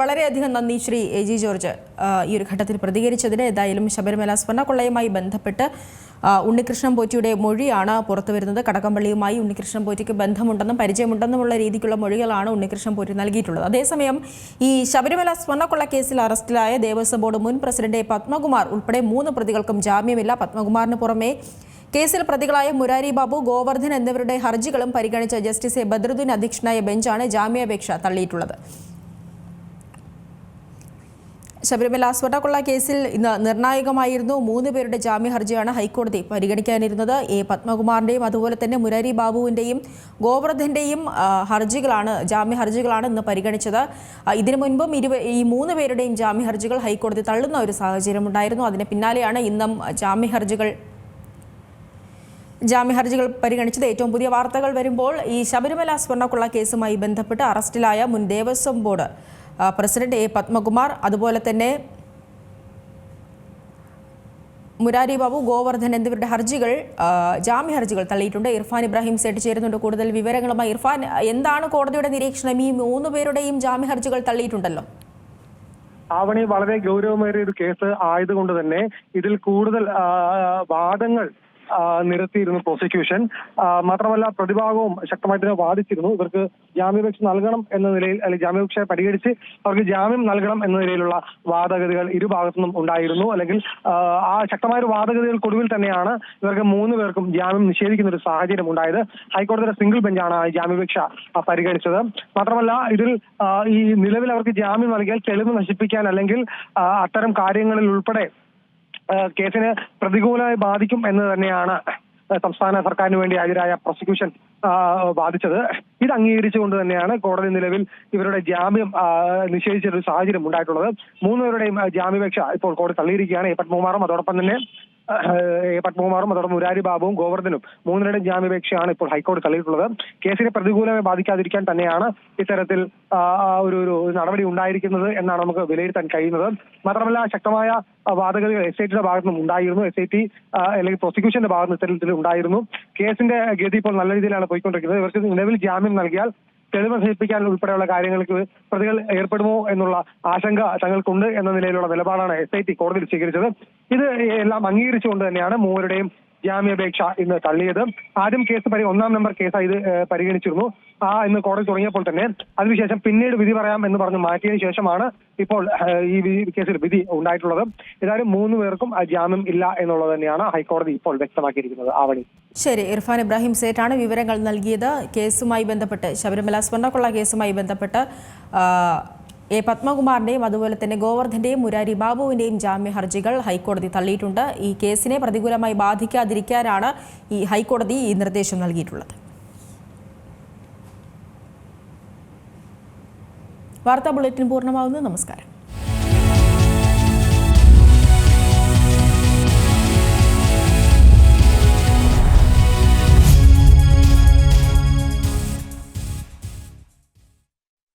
വളരെയധികം നന്ദി ശ്രീ എ ജി ജോർജ് ഈ ഒരു ഘട്ടത്തിൽ പ്രതികരിച്ചതിന്. ഏതായാലും ശബരിമല സ്വർണക്കൊള്ളയുമായി ബന്ധപ്പെട്ട് ഉണ്ണികൃഷ്ണൻ പോറ്റിയുടെ മൊഴിയാണ് പുറത്തു വരുന്നത്. കടകംപള്ളിയുമായി ഉണ്ണികൃഷ്ണൻ പോറ്റിക്ക് ബന്ധമുണ്ടെന്നും പരിചയമുണ്ടെന്നുമുള്ള രീതിക്കുള്ള മൊഴികളാണ് ഉണ്ണികൃഷ്ണൻ പോറ്റി നൽകിയിട്ടുള്ളത്. അതേസമയം ഈ ശബരിമല സ്വർണക്കൊള്ള കേസിൽ അറസ്റ്റിലായ ദേവസ്വം ബോർഡ് മുൻ പ്രസിഡന്റ് പത്മകുമാർ ഉൾപ്പെടെ മൂന്ന് പ്രതികൾക്കും ജാമ്യമില്ല. പത്മകുമാറിന് പുറമെ കേസിൽ പ്രതികളായ മുരാരി ബാബു ഗോവർദ്ധൻ എന്നിവരുടെ ഹർജികളും പരിഗണിച്ച ജസ്റ്റിസ് എ ബദ്രുദ്ദീൻ അധ്യക്ഷനായ ബെഞ്ചാണ് ജാമ്യാപേക്ഷ തള്ളിയിട്ടുള്ളത്. ശബരിമല സ്വർണക്കൊള്ള കേസിൽ ഇന്ന് നിർണായകമായിരുന്നു മൂന്ന് പേരുടെ ജാമ്യ ഹർജിയാണ് ഹൈക്കോടതി പരിഗണിക്കാനിരുന്നത്. എ. പത്മകുമാറിന്റെയും അതുപോലെ തന്നെ മുരാരി ബാബുവിന്റെയും ഗോവർദ്ധന്റെയും ഹർജികളാണ് ജാമ്യ ഹർജികളാണ് ഇന്ന് പരിഗണിച്ചത്. ഇതിനു മുൻപും ഇരുവ ഈ മൂന്ന് പേരുടെയും ജാമ്യ ഹർജികൾ ഹൈക്കോടതി തള്ളുന്ന ഒരു സാഹചര്യമുണ്ടായിരുന്നു അതിന് പിന്നാലെയാണ് ഇന്നും ജാമ്യ ഹർജികൾ ജാമ്യ ഹർജികൾ പരിഗണിച്ചത്. ഏറ്റവും പുതിയ വാർത്തകൾ വരുമ്പോൾ ഈ ശബരിമല സ്വർണക്കൊള്ള കേസുമായി ബന്ധപ്പെട്ട് അറസ്റ്റിലായ മുൻ Devaswom board president A Padmakumar അതുപോലെ തന്നെ മുരാരി ബാബു ഗോവർദ്ധൻ എന്നിവരുടെ ഹർജികൾ ജാമ്യ ഹർജികൾ തള്ളിയിട്ടുണ്ട്. ഇർഫാൻ ഇബ്രാഹിം സേട്ട് ചേരുന്നുണ്ട്. കൂടുതൽ വിവരങ്ങളുമായി ഇർഫാൻ എന്താണ് കോടതിയുടെ നിരീക്ഷണം? ഈ മൂന്ന് പേരുടെയും ജാമ്യ ഹർജികൾ തള്ളിയിട്ടുണ്ടല്ലോ. ആവണി വളരെ ഗൗരവമേറിയ ഒരു കേസ് ആയതുകൊണ്ട് തന്നെ ഇതിൽ കൂടുതൽ വാദങ്ങൾ നിരത്തിയിരുന്നു പ്രോസിക്യൂഷൻ മാത്രമല്ല പ്രതിഭാഗവും ശക്തമായിട്ട് തന്നെ വാദിച്ചിരുന്നു. ഇവർക്ക് ജാമ്യാപേക്ഷ നൽകണം എന്ന നിലയിൽ അല്ലെങ്കിൽ ജാമ്യാപേക്ഷ പരിഗണിച്ച് അവർക്ക് ജാമ്യം നൽകണം എന്ന നിലയിലുള്ള വാദഗതികൾ ഇരുഭാഗത്തു നിന്നും ഉണ്ടായിരുന്നു. അല്ലെങ്കിൽ ആ, ശക്തമായ ഒരു വാദഗതികൾക്കൊടുവിൽ തന്നെയാണ് ഇവർക്ക് മൂന്ന് പേർക്കും ജാമ്യം നിഷേധിക്കുന്ന ഒരു സാഹചര്യം ഉണ്ടായത്. ഹൈക്കോടതിയുടെ സിംഗിൾ ബെഞ്ചാണ് ജാമ്യാപേക്ഷ പരിഗണിച്ചത്. മാത്രമല്ല ഇതിൽ ഈ നിലവിൽ അവർക്ക് ജാമ്യം നൽകിയാൽ തെളിവ് നശിപ്പിക്കാൻ അല്ലെങ്കിൽ അത്തരം കാര്യങ്ങളിൽ ഉൾപ്പെടെ കേസിനെ പ്രതികൂലമായി ബാധിക്കും എന്ന് തന്നെയാണ് സംസ്ഥാന സർക്കാരിന് വേണ്ടി ഹാജരായ പ്രോസിക്യൂഷൻ ബാധിച്ചത്. ഇത് അംഗീകരിച്ചുകൊണ്ട് തന്നെയാണ് കോടതി നിലവിൽ ഇവരുടെ ജാമ്യം നിഷേധിച്ചൊരു സാഹചര്യം ഉണ്ടായിട്ടുള്ളത്. മൂന്നുപേരുടെയും ജാമ്യപേക്ഷ ഇപ്പോൾ കോടതി തള്ളിയിരിക്കുകയാണ്. എ പത്മകുമാറും അതോടൊപ്പം തന്നെ പത്മകുമാറും അതോടൊപ്പം മുരാരി ബാബുവും ഗോവർദ്ധനും മൂന്നിനുടെയും ജാമ്യപേക്ഷയാണ് ഇപ്പോൾ ഹൈക്കോടതി തള്ളിയിട്ടുള്ളത്. കേസിനെ പ്രതികൂലമായി ബാധിക്കാതിരിക്കാൻ തന്നെയാണ് ഇത്തരത്തിൽ ഒരു ഒരു നടപടി ഉണ്ടായിരിക്കുന്നത് എന്നാണ് നമുക്ക് വിലയിരുത്താൻ കഴിയുന്നത്. മാത്രമല്ല ശക്തമായ വാദഗതികൾ എസ് ഐ ടിയുടെ ഭാഗത്തുനിന്നും ഉണ്ടായിരുന്നു. എസ് ഐ ടി അല്ലെങ്കിൽ പ്രോസിക്യൂഷന്റെ ഭാഗത്ത് ഇത്തരത്തിൽ ഉണ്ടായിരുന്നു കേസിന്റെ ഗതി ഇപ്പോൾ നല്ല രീതിയിലാണ് പോയിക്കൊണ്ടിരിക്കുന്നത്. ഇവർക്ക് നിലവിൽ ജാമ്യം നൽകിയാൽ തെളിവ് സഹിപ്പിക്കാൻ ഉൾപ്പെടെയുള്ള കാര്യങ്ങൾക്ക് പ്രതികൾ ഏർപ്പെടുമോ എന്നുള്ള ആശങ്ക തങ്ങൾക്കുണ്ട് എന്ന നിലയിലുള്ള നിലപാടാണ് എസ് ഐ ടി കോടതിയിൽ സ്വീകരിച്ചത്. ഇത് എല്ലാം അംഗീകരിച്ചുകൊണ്ട് തന്നെയാണ് മൂവരുടെയും ജാമ്യാപേക്ഷ ഇന്ന് തള്ളിയത്. ആദ്യം കേസ് പരി ഒന്നാം നമ്പർ കേസായി ഇത് പരിഗണിച്ചിരുന്നു. ആ ഇന്ന് കോടതി തുടങ്ങിയപ്പോൾ തന്നെ അതിനുശേഷം പിന്നീട് വിധി പറയാം എന്ന് പറഞ്ഞ് മാറ്റിയതിനു ശേഷമാണ് ഇപ്പോൾ ഈ കേസിൽ വിധി ഉണ്ടായിട്ടുള്ളത്. ഏതായാലും മൂന്ന് പേർക്കും ജാമ്യം ഇല്ല എന്നുള്ളത് തന്നെയാണ് ഹൈക്കോടതി ഇപ്പോൾ വ്യക്തമാക്കിയിരിക്കുന്നത്. ആവണി ശരി ഇർഫാൻ ഇബ്രാഹിം സേറ്റാണ് വിവരങ്ങൾ നൽകിയത്. കേസുമായി ബന്ധപ്പെട്ട് ശബരിമല സ്വർണക്കൊള്ള കേസുമായി ബന്ധപ്പെട്ട് എ പത്മകുമാറിന്റെയും അതുപോലെ തന്നെ ഗോവർദ്ധന്റെയും മുരാരി ബാബുവിന്റെയും ജാമ്യ ഹർജികൾ ഹൈക്കോടതി തള്ളിയിട്ടുണ്ട്. ഈ കേസിനെ പ്രതികൂലമായി ബാധിക്കാതിരിക്കാനാണ് ഈ ഹൈക്കോടതി ഈ നിർദ്ദേശം നൽകിയിട്ടുള്ളത്. വാർത്താ ബുള്ളറ്റിൻ പൂർണമാവുന്നു. നമസ്കാരം.